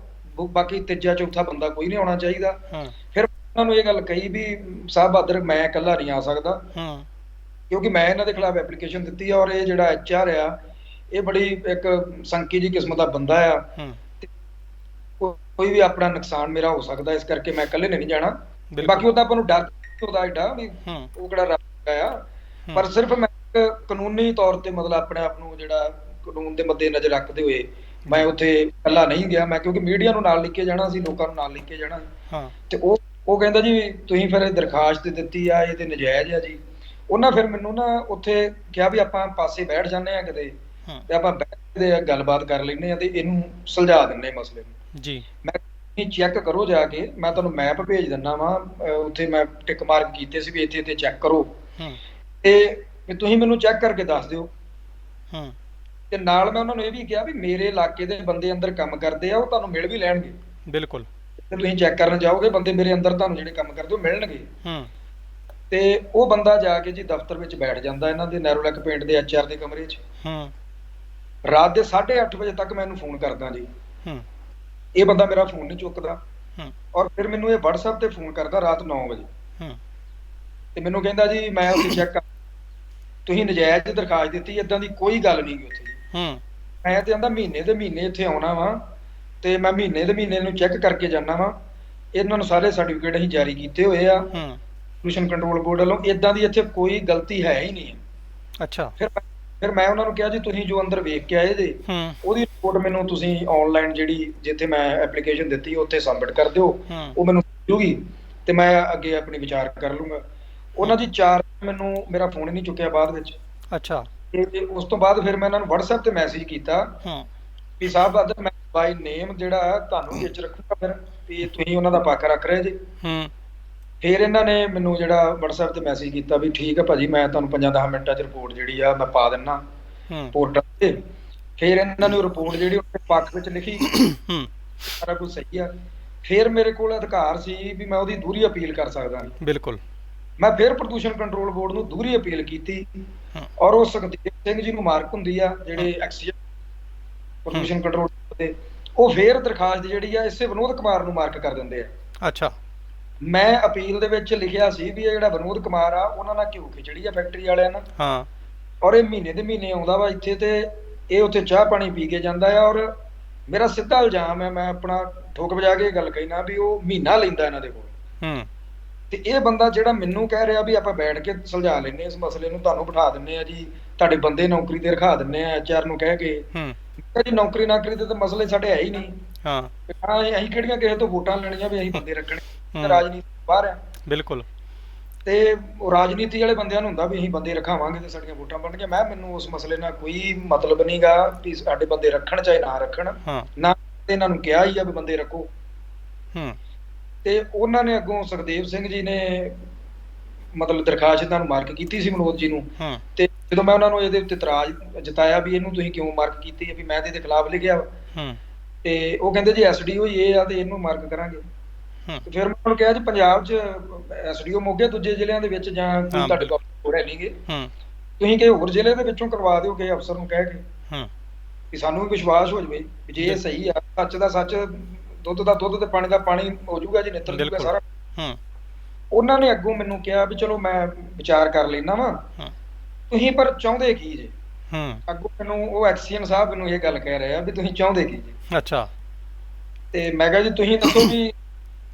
ਬਾਕੀ ਤੀਜਾ ਚੌਥਾ ਬੰਦਾ ਕੋਈ ਨਹੀਂ ਆਉਣਾ ਚਾਹੀਦਾ। ਹੂੰ। ਫਿਰ ਉਹਨਾਂ ਨੂੰ ਇਹ ਗੱਲ ਕਹੀ ਵੀ ਸਾਹਿਬ ਬਹਾਦਰ ਮੈਂ ਇਕੱਲਾ ਨਹੀਂ ਆ ਸਕਦਾ। ਹੂੰ। ਕਿਉਂਕਿ ਮੈਂ ਇਹਨਾਂ ਦੇ ਖਿਲਾਫ ਐਪਲੀਕੇਸ਼ਨ ਦਿੱਤੀ ਆ ਔਰ ਇਹ ਜਿਹੜਾ ਐਚਆਰ ਆ ਇਹ ਬੜੀ ਇੱਕ ਸੰਕੀ ਜੀ ਕਿਸਮ ਦਾ ਬੰਦਾ ਆ। ਕੋਈ ਵੀ ਆਪਣਾ ਨੁਕਸਾਨ ਮੇਰਾ ਹੋ ਸਕਦਾ ਇਸ ਕਰਕੇ ਮੈਂ ਇਕੱਲੇ ਨਹੀਂ ਜਾਣਾ। ਬਾਕੀ ਉਹਦਾ ਆਪਾਂ ਨੂੰ ਡਰ ਉਹਦਾ ਐਡਾ ਵੀ ਉਹ ਕਿਹੜਾ ਰੱਬ ਆ। ਪਰ ਸਿਰਫ ਮੈਂ ਕਾਨੂੰਨੀ ਤੌਰ ਤੇ ਮਤਲਬ ਆਪਣੇ ਆਪ ਨੂੰ ਜਿਹੜਾ ਕਾਨੂੰਨ ਦੇ ਮੱਦੇ ਨਜ਼ਰ ਰੱਖਦੇ ਹੋਏ ਮੈਂ ਉੱਥੇ ਇਕੱਲਾ ਨਹੀਂ ਗਿਆ। ਮੈਂ ਕਿਉਂਕਿ ਮੀਡੀਆ ਨੂੰ ਨਾਲ ਲੈ ਕੇ ਜਾਣਾ ਸੀ ਲੋਕਾਂ ਨੂੰ ਨਾਲ ਲੈ ਕੇ ਜਾਣਾ। ਹਾਂ। ਤੇ ਉਹ ਉਹ ਕਹਿੰਦਾ ਜੀ ਤੁਸੀਂ ਫਿਰ ਇਹ ਦਰਖਾਸਤ ਦਿੱਤੀ ਆ ਇਹ ਤੇ ਨਜਾਇਜ਼ ਆ ਜੀ। ਉਹਨਾਂ ਫਿਰ ਮੈਨੂੰ ਨਾ ਉੱਥੇ ਕਿਹਾ ਵੀ ਆਪਾਂ ਪਾਸੇ ਬੈਠ ਜਾਂਦੇ ਆ ਕਿਤੇ। ਤੇ ਆਪਾਂ ਬੈਠ ਕੇ ਗੱਲਬਾਤ ਕਰ ਲੈਂਦੇ ਆ ਤੇ ਇਹਨੂੰ ਸੁਲਝਾ ਆ ਮਸਲੇ ਨੂੰ। ਜੀ। ਮੈਂ ਤੁਸੀਂ ਚੈੱਕ ਕਰੋ ਜਾ ਕੇ ਮੈਂ ਤੁਹਾਨੂੰ ਮੈਪ ਭੇਜ ਦਿੰਦਾ ਵਾਂ ਉੱਥੇ ਮੈਂ ਟਿਕ ਮਾਰਕ ਕੀਤੇ ਸੀ ਵੀ ਇੱਥੇ ਤੇ ਚੈੱਕ ਕਰੋ। ਹੂੰ। ਤੇ ਤੁਸੀਂ ਮੈਨੂੰ ਚੈੱਕ ਕਰਕੇ ਦੱਸ ਦਿਓ। ਹੂੰ। ਤੇ ਨਾਲ ਮੈਂ ਉਹਨਾਂ ਨੂੰ ਇਹ ਵੀ ਕਿਹਾ ਵੀ ਮੇਰੇ ਇਲਾਕੇ ਦੇ ਬੰਦੇ ਅੰਦਰ ਕੰਮ ਕਰਦੇ ਆ ਉਹ ਤੁਹਾਨੂੰ ਮਿਲ ਵੀ ਲੈਣਗੇ। ਬਿਲਕੁਲ। ਤੇ ਤੁਸੀਂ ਚੈੱਕ ਕਰਨ ਜਾਓਗੇ ਬੰਦੇ ਮੇਰੇ ਅੰਦਰ ਤੁਹਾਨੂੰ ਜਿਹੜੇ ਕੰਮ ਕਰਦੇ ਉਹ ਮਿਲਣਗੇ। ਹੂੰ। ਤੇ ਉਹ ਬੰਦਾ ਜਾ ਕੇ ਜੀ ਦਫ਼ਤਰ ਵਿੱਚ ਬੈਠ ਜਾਂਦਾ ਇਹਨਾਂ ਦੇ ਨੈਰੋਲੈਕ ਪਿੰਡ ਦੇ ਐਚਆਰ ਦੇ ਕਮਰੇ 'ਚ। ਹੂੰ। ਰਾਤ ਦੇ 8:30 ਵਜੇ ਤੱਕ ਮੈਂ ਇਹਨੂੰ ਫੋਨ ਕਰਦਾ ਜੀ। ਹੂੰ। ਇਹ ਬੰਦਾ ਮੇਰਾ ਫੋਨ ਨਹੀਂ ਚੁੱਕਦਾ। ਹੂੰ। ਔਰ ਫਿਰ ਮੈਨੂੰ ਇਹ WhatsApp ਤੇ ਫੋਨ ਕਰਦਾ ਰਾਤ 9 ਵਜੇ। ਹੂੰ। ਤੇ ਮੈਨੂੰ ਕਹਿੰਦਾ ਜੀ ਮੈਂ ਉੱਥੇ ਚੈੱਕ ਕਰ ਤੁਸੀਂ ਨਜਾਇਜ਼ ਦਰਖਾਸਤ ਦਿੱਤੀ ਇਦਾਂ ਦੀ ਕੋਈ ਗੱਲ ਨਹੀਂ ਗੀ ਉੱਥੇ ਜੀ। ਹੂੰ। ਮੈਂ ਤੇ ਆਂਦਾ ਮਹੀਨੇ ਦੇ ਮਹੀਨੇ ਇੱਥੇ ਆਉਣਾ ਵਾ ਤੇ ਮੈਂ ਮਹੀਨੇ ਦੇ ਮਹੀਨੇ ਨੂੰ ਚੈੱਕ ਕਰਕੇ ਜਾਣਾ ਵਾ। ਇਹਨਾਂ ਨੂੰ ਸਾਰੇ ਸਰਟੀਫਿਕੇਟ ਅਸੀਂ ਜਾਰੀ ਕੀਤੇ ਹੋਏ ਆ। ਹੂੰ। ਪੋਲੂਸ਼ਨ ਕੰਟਰੋਲ ਬੋਰਡ ਵੱਲੋਂ ਇਦਾਂ ਦੀ ਇੱਥੇ ਕੋਈ ਗਲਤੀ ਹੈ ਹੀ ਨਹੀਂ। ਅੱਛਾ। ਫਿਰ ਫਿਰ ਮੈਂ ਉਹਨਾਂ ਨੂੰ ਕਿਹਾ ਜੀ ਤੁਸੀਂ ਜੋ ਅੰਦਰ ਵੇਖ ਕੇ ਆਏ ਜੇ ਹੂੰ। ਉਹਦੀ ਰਿਪੋਰਟ ਮੈਨੂੰ ਤੁਸੀਂ ਆਨਲਾਈਨ ਜਿਹੜੀ ਜਿੱਥੇ ਮੈਂ ਐਪਲੀਕੇਸ਼ਨ ਦਿੱਤੀ ਉੱਥੇ ਸਬਮਿਟ ਕਰ ਦਿਓ। ਹੂੰ। ਉਹ ਮੈਨੂੰ ਜੂਗੀ ਤੇ ਮੈਂ ਅੱਗੇ ਆਪਣੀ ਵਿਚਾਰ ਕਰ ਲੂੰਗਾ। ਉਹਨਾਂ ਦੀ ਚਾਰ ਮੈਨੂੰ ਮੇਰਾ ਫੋਨ ਹੀ ਨਹੀਂ ਚੁੱਕਿਆ ਬਾਅਦ ਵਿੱਚ। ਅੱਛਾ। ਤੇ ਉਸ ਤੋਂ ਬਾਅਦ ਫਿਰ ਮੈਂ ਇਹਨਾਂ ਨੂੰ WhatsApp ਤੇ ਮੈਸੇਜ ਕੀਤਾ ਹੂੰ। ਵੀ ਸਾਹਿਬ ਬਾਦਰ ਮੈਂ ਬਾਈ ਨੇਮ ਜਿਹੜਾ ਤੁਹਾਨੂੰ ਵਿੱਚ ਰੱਖੂਗਾ ਫਿਰ ਵੀ ਤੁਸੀਂ ਉਹਨਾਂ ਦਾ ਪੱਖ ਰੱਖ ਰਹੇ ਜੀ। ਹੂੰ। ਫਿਰ ਇਹਨਾਂ ਨੇ ਮੈਨੂੰ ਜਿਹੜਾ WhatsApp ਤੇ ਮੈਸੇਜ ਕੀਤਾ ਵੀ ਠੀਕ ਹੈ ਭਾਜੀ ਮੈਂ ਤੁਹਾਨੂੰ 5-10 ਮਿੰਟਾਂ 'ਚ ਰਿਪੋਰਟ ਜਿਹੜੀ ਆ ਮੈਂ ਪਾ ਦਿੰਨਾ ਹੂੰ। ਪੋਰਟਲ ਤੇ। ਫਿਰ ਇਹਨਾਂ ਨੇ ਰਿਪੋਰਟ ਜਿਹੜੀ ਉਹਦੇ ਪੱਖ ਵਿੱਚ ਲਿਖੀ ਹੂੰ। ਸਾਰਾ ਕੁਝ ਸਹੀ ਆ। ਫਿਰ ਮੇਰੇ ਕੋਲ ਅਧਿਕਾਰ ਸੀ ਵੀ ਮੈਂ ਉਹਦੀ ਦੂਰੀ ਅਪੀਲ ਕਰ ਸਕਦਾ। ਬਿਲਕੁਲ। ਮੈਂ ਫਿਰ ਪ੍ਰਦੂਸ਼ਣ ਕੰਟਰੋਲ ਬੋਰਡ ਨੂੰ ਦੂਰੀ ਅਪੀਲ ਕੀਤੀ ਹਾਂ। ਔਰ ਉਹ ਸੁਖਦੇਵ ਸਿੰਘ ਜੀ ਨੂੰ ਮਾਰਕ ਹੁੰਦੀ ਆ ਜਿਹੜੇ ਐਕਸੀਅਨ ਪ੍ਰਦੂਸ਼ਣ ਕੰਟਰੋਲ ਦੇ ਉਹ ਫਿਰ ਦਰਖਾਸਤ ਜਿਹੜੀ ਆ ਇਸੇ ਵਿਨੋਦ ਕੁਮਾਰ ਨੂੰ ਮਾਰਕ ਕਰ ਦਿੰਦੇ ਆ। ਅੱਛਾ। ਮੈਂ ਅਪੀਲ ਦੇ ਵਿੱਚ ਲਿਖਿਆ ਸੀ ਵੀ ਇਹ ਜਿਹੜਾ ਵਿਨੋਦ ਕੁਮਾਰ ਆ ਉਹਨਾਂ ਨਾਲ ਘਿਓ ਖਿਚੜੀ ਆ ਫੈਕਟਰੀ ਵਾਲਿਆਂ ਨਾਲ। ਹਾਂ। ਔਰ ਇਹ ਮਹੀਨੇ ਦੇ ਮਹੀਨੇ ਆਉਂਦਾ ਵਾ ਇੱਥੇ ਤੇ ਇਹ ਉੱਥੇ ਚਾਹ ਪਾਣੀ ਪੀ ਕੇ ਜਾਂਦਾ ਆ ਔਰ ਮੇਰਾ ਸਿੱਧਾ ਇਲਜ਼ਾਮ ਹੈ ਮੈਂ ਆਪਣਾ ਠੋਕ ਵਜਾ ਕੇ ਇਹ ਗੱਲ ਕਹਿਣਾ ਵੀ ਉਹ ਮਹੀਨਾ ਲੈਂਦਾ ਇਹਨਾਂ ਦੇ ਕੋਲ। ਹੂੰ। ਤੇ ਇਹ ਬੰਦਾ ਜਿਹੜਾ ਮੈਨੂੰ ਕਹਿ ਰਿਹਾ ਵੀ ਆਪਾਂ ਬੈਠ ਕੇ ਸੁਲਝਾ ਲੈਨੇ ਇਸ ਮਸਲੇ ਨੂੰ ਤੁਹਾਨੂੰ ਬਿਠਾ ਦਿੰਨੇ ਆ ਜੀ ਤੁਹਾਡੇ ਬੰਦੇ ਨੌਕਰੀ ਤੇ ਰਖਾ ਦਿੰਨੇ ਆ ਐਚਆਰ ਨੂੰ ਕਹਿ ਕੇ। ਹੂੰ। ਜੀ ਨੌਕਰੀ ਨਾਕਰੀ ਤੇ ਤਾਂ ਮਸਲੇ ਸਾਡੇ ਹੈ ਹੀ ਨਹੀਂ। ਹਾਂ। ਹਾਂ ਅਸੀਂ ਕਿਹੜੀਆਂ ਕਿਸੇ ਤੋਂ ਵੋਟਾਂ ਲੈਣੀਆਂ ਵੀ ਅਸੀਂ ਬੰਦੇ ਰੱਖਣੇ। ਤੇ ਰਾਜਨੀਤੀ ਬਾਹਰ ਆ। ਬਿਲਕੁਲ। ਤੇ ਉਹ ਰਾਜਨੀਤੀ ਵਾਲੇ ਬੰਦਿਆਂ ਨੂੰ ਹੁੰਦਾ ਵੀ ਅਸੀਂ ਬੰਦੇ ਰਖਾਵਾਂਗੇ ਤੇ ਸਾਡੀਆਂ ਵੋਟਾਂ ਬਣਨਗੀਆਂ। ਮੈਂ ਮੈਨੂੰ ਉਸ ਮਸਲੇ ਨਾਲ ਕੋਈ ਮਤਲਬ ਨਹੀਂਗਾ ਵੀ ਸਾਡੇ ਬੰਦੇ ਰੱਖਣ ਚਾਹੇ ਨਾ ਰੱਖਣ। ਨਾ ਤੇ ਇਹਨਾਂ ਨੂੰ ਕਿਹਾ ਹੀ ਆ ਵੀ ਬੰਦੇ ਰੱਖੋ। ਹੂੰ। ਤੇ ਉਹਨਾਂ ਨੇ ਅੱਗੋਂ ਸੁਖਦੇਵ ਸਿੰਘ ਜੀ ਨੇ ਮਤਲਬ ਦਰਖਾਸਤ ਇਹਨਾਂ ਨੂੰ ਮਾਰਕ ਕੀਤੀ ਸੀ ਮਨੋਜ ਜੀ ਨੂੰ। ਤੇ ਜਦੋਂ ਮੈਂ ਉਹਨਾਂ ਨੂੰ ਇਹਦੇ ਉੱਤੇ ਇਤਰਾਜ਼ ਜਤਾਇਆ ਵੀ ਇਹਨੂੰ ਤੁਸੀਂ ਕਿਉਂ ਮਾਰਕ ਕੀਤੀ ਹੈ ਵੀ ਮੈਂ ਤੇ ਇਹਦੇ ਖਿਲਾਫ ਲਿਖਿਆ। ਹੂੰ। ਤੇ ਉਹ ਕਹਿੰਦੇ ਜੀ ਐਸਡੀਓ ਇਹ ਆ ਤੇ ਇਹਨੂੰ ਮਾਰਕ ਕਰਾਂਗੇ। ਹੂੰ। ਤੇ ਫਿਰ ਮੈਂ ਉਹਨੂੰ ਕਿਹਾ ਜੀ ਪੰਜਾਬ 'ਚ ਐਸਡੀਓ ਮੋਗੇ ਦੂਜੇ ਜ਼ਿਲ੍ਹਿਆਂ ਦੇ ਵਿੱਚ ਜਾਂ ਕੋਈ ਹਾਂ, ਤੁਹਾਡੇ ਕੋਲ ਹੋਰ ਹੈ ਨਹੀਂਗੇ ਹੂੰ। ਤੁਸੀਂ ਕਿਸੇ ਹੋਰ ਜ਼ਿਲ੍ਹੇ ਦੇ ਵਿੱਚੋਂ ਕਰਵਾ ਦਿਓ ਕਿਸੇ ਅਫਸਰ ਨੂੰ ਕਹਿ ਕੇ। ਹੂੰ। ਕਿ ਸਾਨੂੰ ਵੀ ਵਿਸ਼ਵਾਸ ਹੋ ਜਵੇ ਵੀ ਜੇ ਇਹ ਸਹੀ ਆ ਸੱਚ ਦਾ ਸੱਚ ਦੁੱਧ ਦਾ ਦੁੱਧ ਤੇ ਪਾਣੀ ਦਾ ਪਾਣੀ ਹੋ ਜਾਊਗਾ ਜੀ ਨਿੱਤਰ ਜੂਗਾ ਬਿਲਕੁਲ। ਸਾਰਾ। ਹੂੰ। ਉਹਨਾਂ ਨੇ ਅੱਗੋਂ ਮੈਨੂੰ ਕਿਹਾ ਵੀ ਚਲੋ ਮੈਂ ਵਿਚਾਰ ਕਰ ਲੈਣਾ ਵਾ। ਹੂੰ। ਤੁਸੀਂ ਪਰ ਚਾਹੁੰਦੇ ਕੀ ਜੇ? ਹੂੰ। ਅੱਗੋਂ ਮੈਨੂੰ ਉਹ ਐਕਸੀਅਨ ਸਾਹਿਬ ਮੈਨੂੰ ਇਹ ਗੱਲ ਕਹਿ ਰਹੇ ਆ ਵੀ ਤੁਸੀਂ ਚਾਹੁੰਦੇ ਕੀ ਜੀ? ਅੱਛਾ। ਤੇ ਮੈਂ ਕਿਹਾ ਜੀ ਤੁਸੀਂ ਦੱਸੋ ਵੀ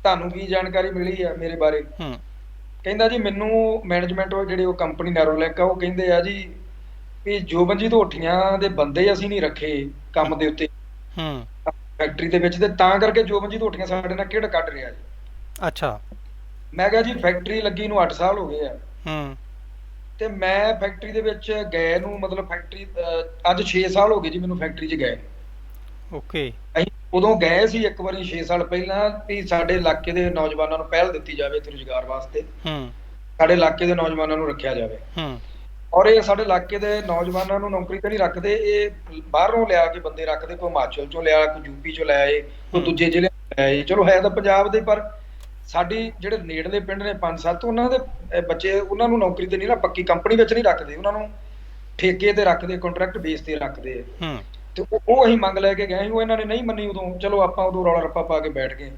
ਤੁਹਾਨੂੰ ਕੀ ਜਾਣਕਾਰੀ ਮਿਲੀ ਆ ਮੇਰੇ ਬਾਰੇ? ਹੂੰ। ਕਹਿੰਦਾ ਜੀ ਮੈਨੂੰ ਮੈਨੇਜਮੈਂਟ ਉਹ ਜਿਹੜੇ ਉਹ ਕੰਪਨੀ ਨੈਰੋਲੈਕ ਆ ਉਹ ਕਹਿੰਦੇ ਆ ਜੀ ਵੀ ਜੋਬਨਜੀਤ ਹੋਠੀਆਂ ਦੇ ਬੰਦੇ ਅਸੀਂ ਨਹੀਂ ਰੱਖੇ ਕੰਮ ਦੇ ਉੱਤੇ। ਹੂੰ। ਫੈਕਟਰੀ ਦੇ ਵਿੱਚ ਤੇ ਤਾਂ ਕਰਕੇ ਜੋਬਨਜੀਤ ਹੋਠੀਆਂ ਸਾਡੇ ਨਾਲ ਕਿਹੜਾ ਕੱਢ ਰਿਹਾ ਜੀ? ਅੱਛਾ। ਮੈਂ ਕਿਹਾ ਜੀ ਫੈਕਟਰੀ ਲੱਗੀ ਨੂੰ 8 ਸਾਲ ਹੋ ਗਏ ਆ। ਹੂੰ। ਤੇ ਮੈਂ ਫੈਕਟਰੀ ਦੇ ਵਿੱਚ ਗਏ ਨੂੰ ਮਤਲਬ ਫੈਕਟਰੀ ਅੱਜ 6 ਸਾਲ ਹੋ ਗਏ ਜੀ ਮੈਨੂੰ ਫੈਕਟਰੀ 'ਚ ਗਏ। ਓਕੇ। ਅਸੀਂ ਉਦੋਂ ਗਏ ਸੀ ਇੱਕ ਵਾਰੀ 6 ਸਾਲ ਪਹਿਲਾਂ ਵੀ ਸਾਡੇ ਇਲਾਕੇ ਦੇ ਨੌਜਵਾਨਾਂ ਨੂੰ ਪਹਿਲ ਦਿੱਤੀ ਜਾਵੇ ਇੱਥੇ ਰੁਜ਼ਗਾਰ ਵਾਸਤੇ। ਹੂੰ। ਸਾਡੇ ਇਲਾਕੇ ਦੇ ਨੌਜਵਾਨਾਂ ਨੂੰ ਰੱਖਿਆ ਜਾਵੇ। ਹੂੰ। ਔਰ ਇਹ ਸਾਡੇ ਇਲਾਕੇ ਦੇ ਨੌਜਵਾਨਾਂ ਨੂੰ ਨੌਕਰੀ ਤੇ ਨਹੀਂ ਰੱਖਦੇ ਇਹ ਬਾਹਰੋਂ ਲਿਆ ਕੇ ਬੰਦੇ ਰੱਖਦੇ ਕੋਈ ਹਿਮਾਚਲ ਚੋਂ ਲਿਆ ਕੋਈ ਯੂਪੀ ਚੋਂ ਲਿਆ ਏ ਕੋਈ। ਦੂਜੇ ਜ਼ਿਲ੍ਹੇ ਤੋਂ ਲਿਆ ਏ ਚਲੋ ਹੈ ਤਾਂ ਪੰਜਾਬ ਦੇ ਪਰ ਸਾਡੀ ਜਿਹੜੇ ਨੇੜਲੇ ਪਿੰਡ ਨੇ ਪੰਜ ਸੱਤ ਉਹਨਾਂ ਦੇ ਬੱਚੇ ਉਹਨਾਂ ਨੂੰ ਨੌਕਰੀ ਤੇ ਨਹੀਂ ਨਾ ਪੱਕੀ ਕੰਪਨੀ ਵਿੱਚ ਨਹੀਂ ਰੱਖਦੇ। ਉਹਨਾਂ ਨੂੰ ਠੇਕੇ ਤੇ ਰੱਖਦੇ ਕੰਟਰੈਕਟ ਬੇਸ ਤੇ ਰੱਖਦੇ। ਹੂੰ। ਤੇ ਉਹ ਉਹ ਅਸੀਂ ਮੰਗ ਲੈ ਕੇ ਗਏ ਸੀ ਉਹ ਇਹਨਾਂ ਨੇ ਨਹੀਂ ਮੰਨੀ ਉਦੋਂ। ਚਲੋ ਆਪਾਂ ਉਦੋਂ ਰੌਲਾ ਰੱਪਾ ਪਾ ਕੇ ਬੈਠ ਗਏ।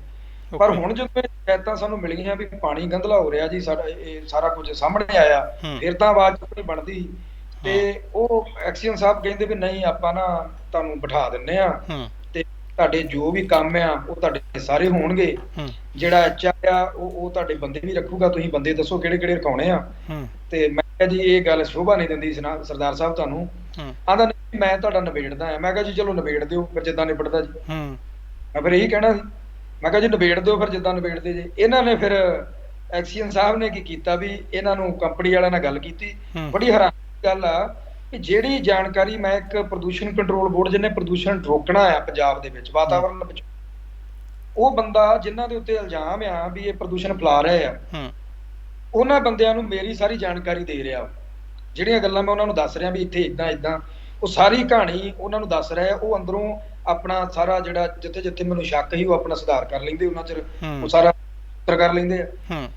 ਪਰ. ਹੁਣ ਜਦੋਂ ਇਹ ਸ਼ਿਕਾਇਤਾਂ ਸਾਨੂੰ ਮਿਲ ਗਈਆਂ ਵੀ ਪਾਣੀ ਗੰਧਲਾ ਹੋ ਰਿਹਾ ਜੀ ਸਾਡਾ ਇਹ ਸਾਰਾ ਕੁਝ ਸਾਹਮਣੇ ਆਇਆ ਹੂੰ। ਫਿਰ ਤਾਂ ਆਵਾਜ਼ ਨਹੀਂ ਬਣਦੀ। ਤੇ ਉਹ ਐਕਸੀਅਨ ਸਾਹਿਬ ਕਹਿੰਦੇ ਵੀ ਨਹੀਂ ਆਪਾਂ ਨਾ ਤੁਹਾਨੂੰ ਬਿਠਾ ਦਿੰਨੇ ਆ। ਹੂੰ। ਤੇ ਤੁਹਾਡੇ ਜੋ ਵੀ ਕੰਮ ਆ ਉਹ ਤੁਹਾਡੇ ਸਾਰੇ ਹੋਣਗੇ। ਹੂੰ। ਜਿਹੜਾ ਐਚਆਰ ਆ ਉਹ ਉਹ ਤੁਹਾਡੇ ਬੰਦੇ ਵੀ ਰੱਖੂਗਾ। ਤੁਸੀਂ ਬੰਦੇ ਦੱਸੋ ਕਿਹੜੇ ਕਿਹੜੇ ਰਖਾਉਣੇ ਆ। ਹੂੰ। ਤੇ ਮੈਂ ਕਿਹਾ ਜੀ ਇਹ ਗੱਲ ਸ਼ੋਭਾ ਨਹੀਂ ਦਿੰਦੀ ਸਨਾ- ਸਰਦਾਰ ਸਾਹਿਬ ਤੁਹਾਨੂੰ। ਹੂੰ। ਆਂਦਾ ਨਹੀਂ ਮੈਂ ਤੁਹਾਡਾ ਨਿਬੇੜਦਾ ਆ ਮੈਂ ਕਿਹਾ ਜੀ ਚਲੋ ਨਿਬੇੜ ਦਿਓ ਫਿਰ ਜਿੱਦਾਂ ਨਿਬੜਦਾ ਜੀ। ਹੂੰ। ਮੈਂ ਫਿਰ ਇਹੀ ਕਹਿਣਾ ਸੀ। ਮੈਂ ਕਿਹਾ ਜੀ ਨਿਬੇੜ ਦਿਓ ਫਿਰ ਜਿੱਦਾਂ ਨਿਬੇੜਦੇ ਜੇ। ਇਹਨਾਂ ਨੇ ਫਿਰ ਐਕਸੀਅਨ ਸਾਹਿਬ ਨੇ ਕੀ ਕੀਤਾ ਵੀ ਇਹਨਾਂ ਨੂੰ ਕੰਪਨੀ ਵਾਲਿਆਂ ਨਾਲ ਗੱਲ ਕੀਤੀ। ਬੜੀ ਹੈਰਾਨ ਦੀ ਗੱਲ ਆ ਕਿ ਜਿਹੜੀ ਜਾਣਕਾਰੀ ਮੈਂ ਇੱਕ ਪ੍ਰਦੂਸ਼ਣ ਕੰਟਰੋਲ ਬੋਰਡ ਜਿਹਨੇ ਪ੍ਰਦੂਸ਼ਣ ਰੋਕਣਾ ਆ ਪੰਜਾਬ ਦੇ ਵਿੱਚ ਵਾਤਾਵਰਣ ਵਿੱਚ ਉਹ ਬੰਦਾ ਜਿਨ੍ਹਾਂ ਦੇ ਉੱਤੇ ਇਲਜ਼ਾਮ ਆ ਵੀ ਇਹ ਪ੍ਰਦੂਸ਼ਣ ਫੈਲਾ ਰਹੇ ਆ ਹੂੰ। ਉਹਨਾਂ ਬੰਦਿਆਂ ਨੂੰ ਮੇਰੀ ਸਾਰੀ ਜਾਣਕਾਰੀ ਦੇ ਰਿਹਾ। ਜਿਹੜੀਆਂ ਗੱਲਾਂ ਮੈਂ ਉਹਨਾਂ ਨੂੰ ਦੱਸ ਰਿਹਾ ਵੀ ਇੱਥੇ ਇਦਾਂ ਇਦਾਂ ਉਹ ਸਾਰੀ ਕਹਾਣੀ ਉਹਨਾਂ ਨੂੰ ਦੱਸ ਰਿਹਾ ਉਹ ਅੰਦਰੋਂ ਆਪਣਾ ਸਾਰਾ ਜਿਹੜਾ ਜਿੱਥੇ ਜਿੱਥੇ ਮੈਨੂੰ ਸ਼ੱਕ ਸੀ ਉਹ ਆਪਣਾ ਸੁਧਾਰ ਕਰ ਲੈਂਦੇ ਉਹਨਾਂ ਚਿਰ। ਉਹ ਸਾਰਾ ਉੱਤਰ ਕਰ ਲੈਂਦੇ ਆ। ਹੂੰ।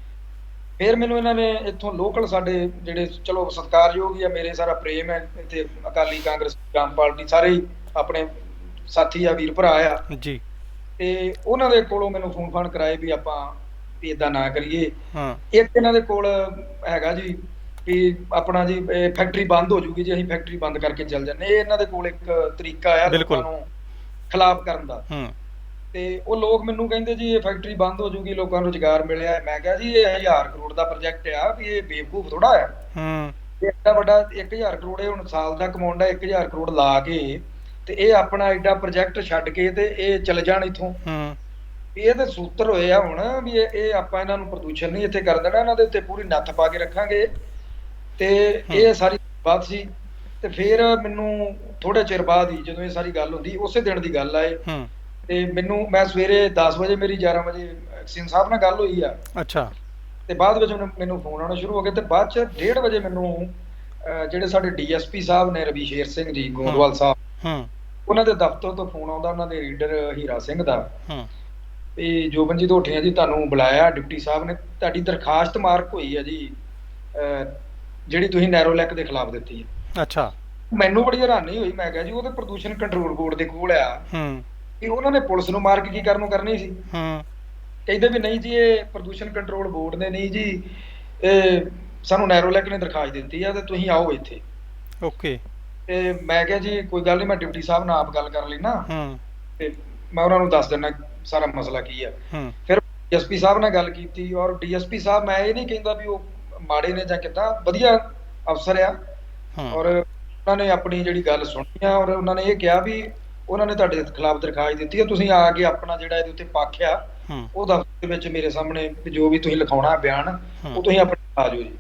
ਫਿਰ ਮੈਨੂੰ ਇਹਨਾਂ ਨੇ ਇੱਥੋਂ ਲੋਕਲ ਸਾਡੇ ਜਿਹੜੇ ਚਲੋ ਸਤਿਕਾਰਯੋਗ ਹੀ ਆ ਮੇਰੇ ਸਾਰਾ ਪ੍ਰੇਮ ਹੈ ਇੱਥੇ ਅਕਾਲੀ ਕਾਂਗਰਸ ਆਮ ਪਾਰਟੀ ਸਾਰੇ ਆਪਣੇ ਸਾਥੀ ਆ ਵੀਰ ਭਰਾ ਆ। ਜੀ। ਤੇ ਉਹਨਾਂ ਦੇ ਕੋਲੋਂ ਮੈਨੂੰ ਫੋਨ ਫਾਨ ਕਰਾਏ ਵੀ ਆਪਾਂ ਵੀ ਇਦਾਂ ਨਾ ਕਰੀਏ। ਹਾਂ। ਇੱਕ ਇਹਨਾਂ ਦੇ ਕੋਲ ਹੈਗਾ ਜੀ ਵੀ ਆਪਣਾ ਜੀ ਇਹ ਫੈਕਟਰੀ ਬੰਦ ਹੋ ਜੂਗੀ ਜੀ ਅਸੀਂ ਫੈਕਟਰੀ ਬੰਦ ਕਰਕੇ ਚੱਲ ਜੰਨੇ ਇਹ ਇਹਨਾਂ ਦੇ ਕੋਲ ਇੱਕ ਤਰੀਕਾ ਆ। ਲੋਕਾਂ ਨੂੰ ਖਿਲਾਫ ਕਰਨ ਦਾ। ਤੇ ਉਹ ਲੋਕ ਮੈਨੂੰ ਕਹਿੰਦੇ ਜੀ ਇਹ ਫੈਕਟਰੀ ਬੰਦ ਹੋ ਜੂਗੀ ਲੋਕਾਂ ਨੂੰ ਰੁਜ਼ਗਾਰ ਮਿਲਿਆ। ਮੈਂ ਕਿਹਾ ਜੀ ਇਹ 1000 ਕਰੋੜ ਦਾ ਪ੍ਰੋਜੈਕਟ ਆ ਵੀ ਇਹ ਬੇਵਕੂਫ ਥੋੜਾ ਹੈ ਹੂੰ। ਇਹ ਐਡਾ ਵੱਡਾ 1000 ਕਰੋੜ ਇਹ ਹੁਣ ਸਾਲ ਦਾ ਕਮਾਉਂਦਾ 1000 ਕਰੋੜ ਲਾ ਕੇ ਤੇ ਇਹ ਆਪਣਾ ਐਡਾ ਪ੍ਰੋਜੈਕਟ ਛੱਡ ਕੇ ਤੇ ਇਹ ਚਲੇ ਜਾਣ ਇਥੋਂ। ਹੂੰ। ਇਹ ਤੇ ਸੂਤਰ ਹੋਏ ਆ ਹੁਣ ਵੀ ਇਹ ਇਹ ਆਪਾਂ ਇਹਨਾਂ ਨੂੰ ਪ੍ਰਦੂਸ਼ਣ ਨਹੀਂ ਇੱਥੇ ਕਰ ਦੇਣਾ ਇਹਨਾਂ ਦੇ ਉੱਤੇ ਪੂਰੀ ਨੱਥ ਪਾ ਕੇ ਰੱਖਾਂਗੇ। ਤੇ ਇਹ ਸਾਰੀ ਬਾਤ ਸੀ ਤੇ ਫਿਰ ਮੈਨੂੰ ਥੋੜੇ ਚਿਰ ਬਾਅਦ ਹੀ ਜਦੋਂ ਇਹ ਸਾਰੀ ਗੱਲ ਹੁੰਦੀ ਉਸੇ ਦਿਨ ਦੀ ਗੱਲ ਆ ਇਹ। ਹੂੰ। ਤੇ ਮੈਨੂੰ ਮੈਂ ਸਵੇਰੇ 10 ਵਜੇ ਮੇਰੀ 11 ਵਜੇ ਸਿੰਘ ਸਾਹਿਬ ਨਾਲ ਗੱਲ ਹੋਈ ਆ। ਅੱਛਾ। ਤੇ ਬਾਅਦ ਵਿੱਚ ਮੈਨੂੰ- ਮੈਨੂੰ ਫੋਨ ਆਉਣਾ ਸ਼ੁਰੂ ਹੋ ਗਿਆ ਤੇ ਬਾਅਦ ਚ 1:30 ਵਜੇ ਮੈਨੂੰ ਜਿਹੜੇ ਸਾਡੇ ਡੀਐਸਪੀ ਸਾਹਿਬ ਨੇ ਰਵੀ ਸ਼ੇਰ ਸਿੰਘ ਜੀ ਗੋਂਦਵਾਲ ਸਾਹਿਬ ਹੂੰ। ਉਹਨਾਂ ਦੇ ਦਫ਼ਤਰ ਤੋਂ ਫੋਨ ਆਉਂਦਾ ਉਹਨਾਂ ਦੇ ਰੀਡਰ ਹੀਰਾ ਸਿੰਘ ਦਾ। ਹੂੰ। ਵੀ ਜੋਬਨਜੀਤ ਹੋਠੀਆਂ ਜੀ ਤੁਹਾਨੂੰ ਬੁਲਾਇਆ ਡਿਪਟੀ ਸਾਹਿਬ ਨੇ। ਤੁਹਾਡੀ ਦਰਖਾਸਤ ਮਾਰਕ ਹੋਈ ਹੈ ਜੀ ਜਿਹੜੀ ਤੁਸੀਂ ਨੈਰੋਲੈਕ ਦੇ ਖਿਲਾਫ ਦਿੱਤੀ ਹੈ। ਅੱਛਾ। ਮੈਨੂੰ ਬੜੀ ਹੈਰਾਨੀ ਹੋਈ ਮੈਂ ਕਿਹਾ ਜੀ ਉਹ ਤੇ ਪ੍ਰਦੂਸ਼ਣ ਕੰਟਰੋਲ ਬੋਰਡ ਦੇ ਕੋਲ ਆ। ਹੂੰ। ਕਿ ਉਹਨਾਂ ਨੇ ਪੁਲਿਸ ਨੂੰ ਮਾਰਕ ਕੀ ਕਰਨ ਨੂੰ ਕਰਨੀ ਸੀ? ਹੂੰ। ਕਹਿੰਦੇ ਵੀ ਨਹੀਂ ਜੀ ਇਹ ਪ੍ਰਦੂਸ਼ਣ ਕੰਟਰੋਲ ਬੋਰਡ ਨੇ ਨਹੀਂ ਜੀ ਇਹ ਸਾਨੂੰ ਨੈਰੋਲੈਕ ਨੇ ਦਰਖਾਸਤ ਦਿੱਤੀ ਆ ਤੇ ਤੁਸੀਂ ਆਓ ਇੱਥੇ। ਓਕੇ। ਤੇ ਮੈਂ ਕਿਹਾ ਜੀ ਕੋਈ ਗੱਲ ਨਹੀਂ ਮੈਂ ਡਿਪਟੀ ਸਾਹਿਬ ਨਾਲ ਆਪ ਗੱਲ ਕਰ ਲੈਣਾ। ਹੂੰ। ਤੇ ਮੈਂ ਉਹਨਾਂ ਨੂੰ ਦੱਸ ਦਿੰਦਾ ਸਾਰਾ ਮਸਲਾ ਕੀ ਆ। ਹੂੰ। ਫਿਰ ਡੀਐਸਪੀ ਸਾਹਿਬ ਨਾਲ ਗੱਲ ਕੀਤੀ ਔਰ ਡੀਐਸਪੀ ਸਾਹਿਬ ਮੈਂ ਇਹ ਨਹੀਂ ਕਹਿੰਦਾ ਵੀ ਉਹ ਮਾੜੇ ਨੇ ਜਾਂ ਕਿੱਦਾਂ ਵਧੀਆ ਅਫਸਰ ਆ। ਹੂੰ। ਔਰ ਉਹਨਾਂ ਨੇ ਆਪਣੀ ਜਿਹੜੀ ਗੱਲ ਸੁਣੀ ਆ ਔਰ ਉਹਨਾਂ ਨੇ ਇਹ ਕਿਹਾ ਵੀ ਉਹਨਾਂ ਨੇ ਤੁਹਾਡੇ ਖਿਲਾਫ ਦਰਖਾਸਤ ਦਿੱਤੀ ਆ ਤੁਸੀਂ ਆ ਕੇ ਆਪਣਾ ਜਿਹੜਾ ਇਹਦੇ ਉੱਤੇ ਪੱਖ ਆ ਹੂੰ। ਉਹ ਦਫ਼ਤਰ ਦੇ ਵਿੱਚ ਮੇਰੇ ਸਾਹਮਣੇ ਵੀ ਜੋ ਵੀ ਤੁਸੀਂ ਲਿਖਾਉਣਾ ਬਿਆਨ ਹੂੰ। ਉਹ ਤੁਸੀਂ ਆਪਣੇ ਆ ਜਾਓ ਜੀ।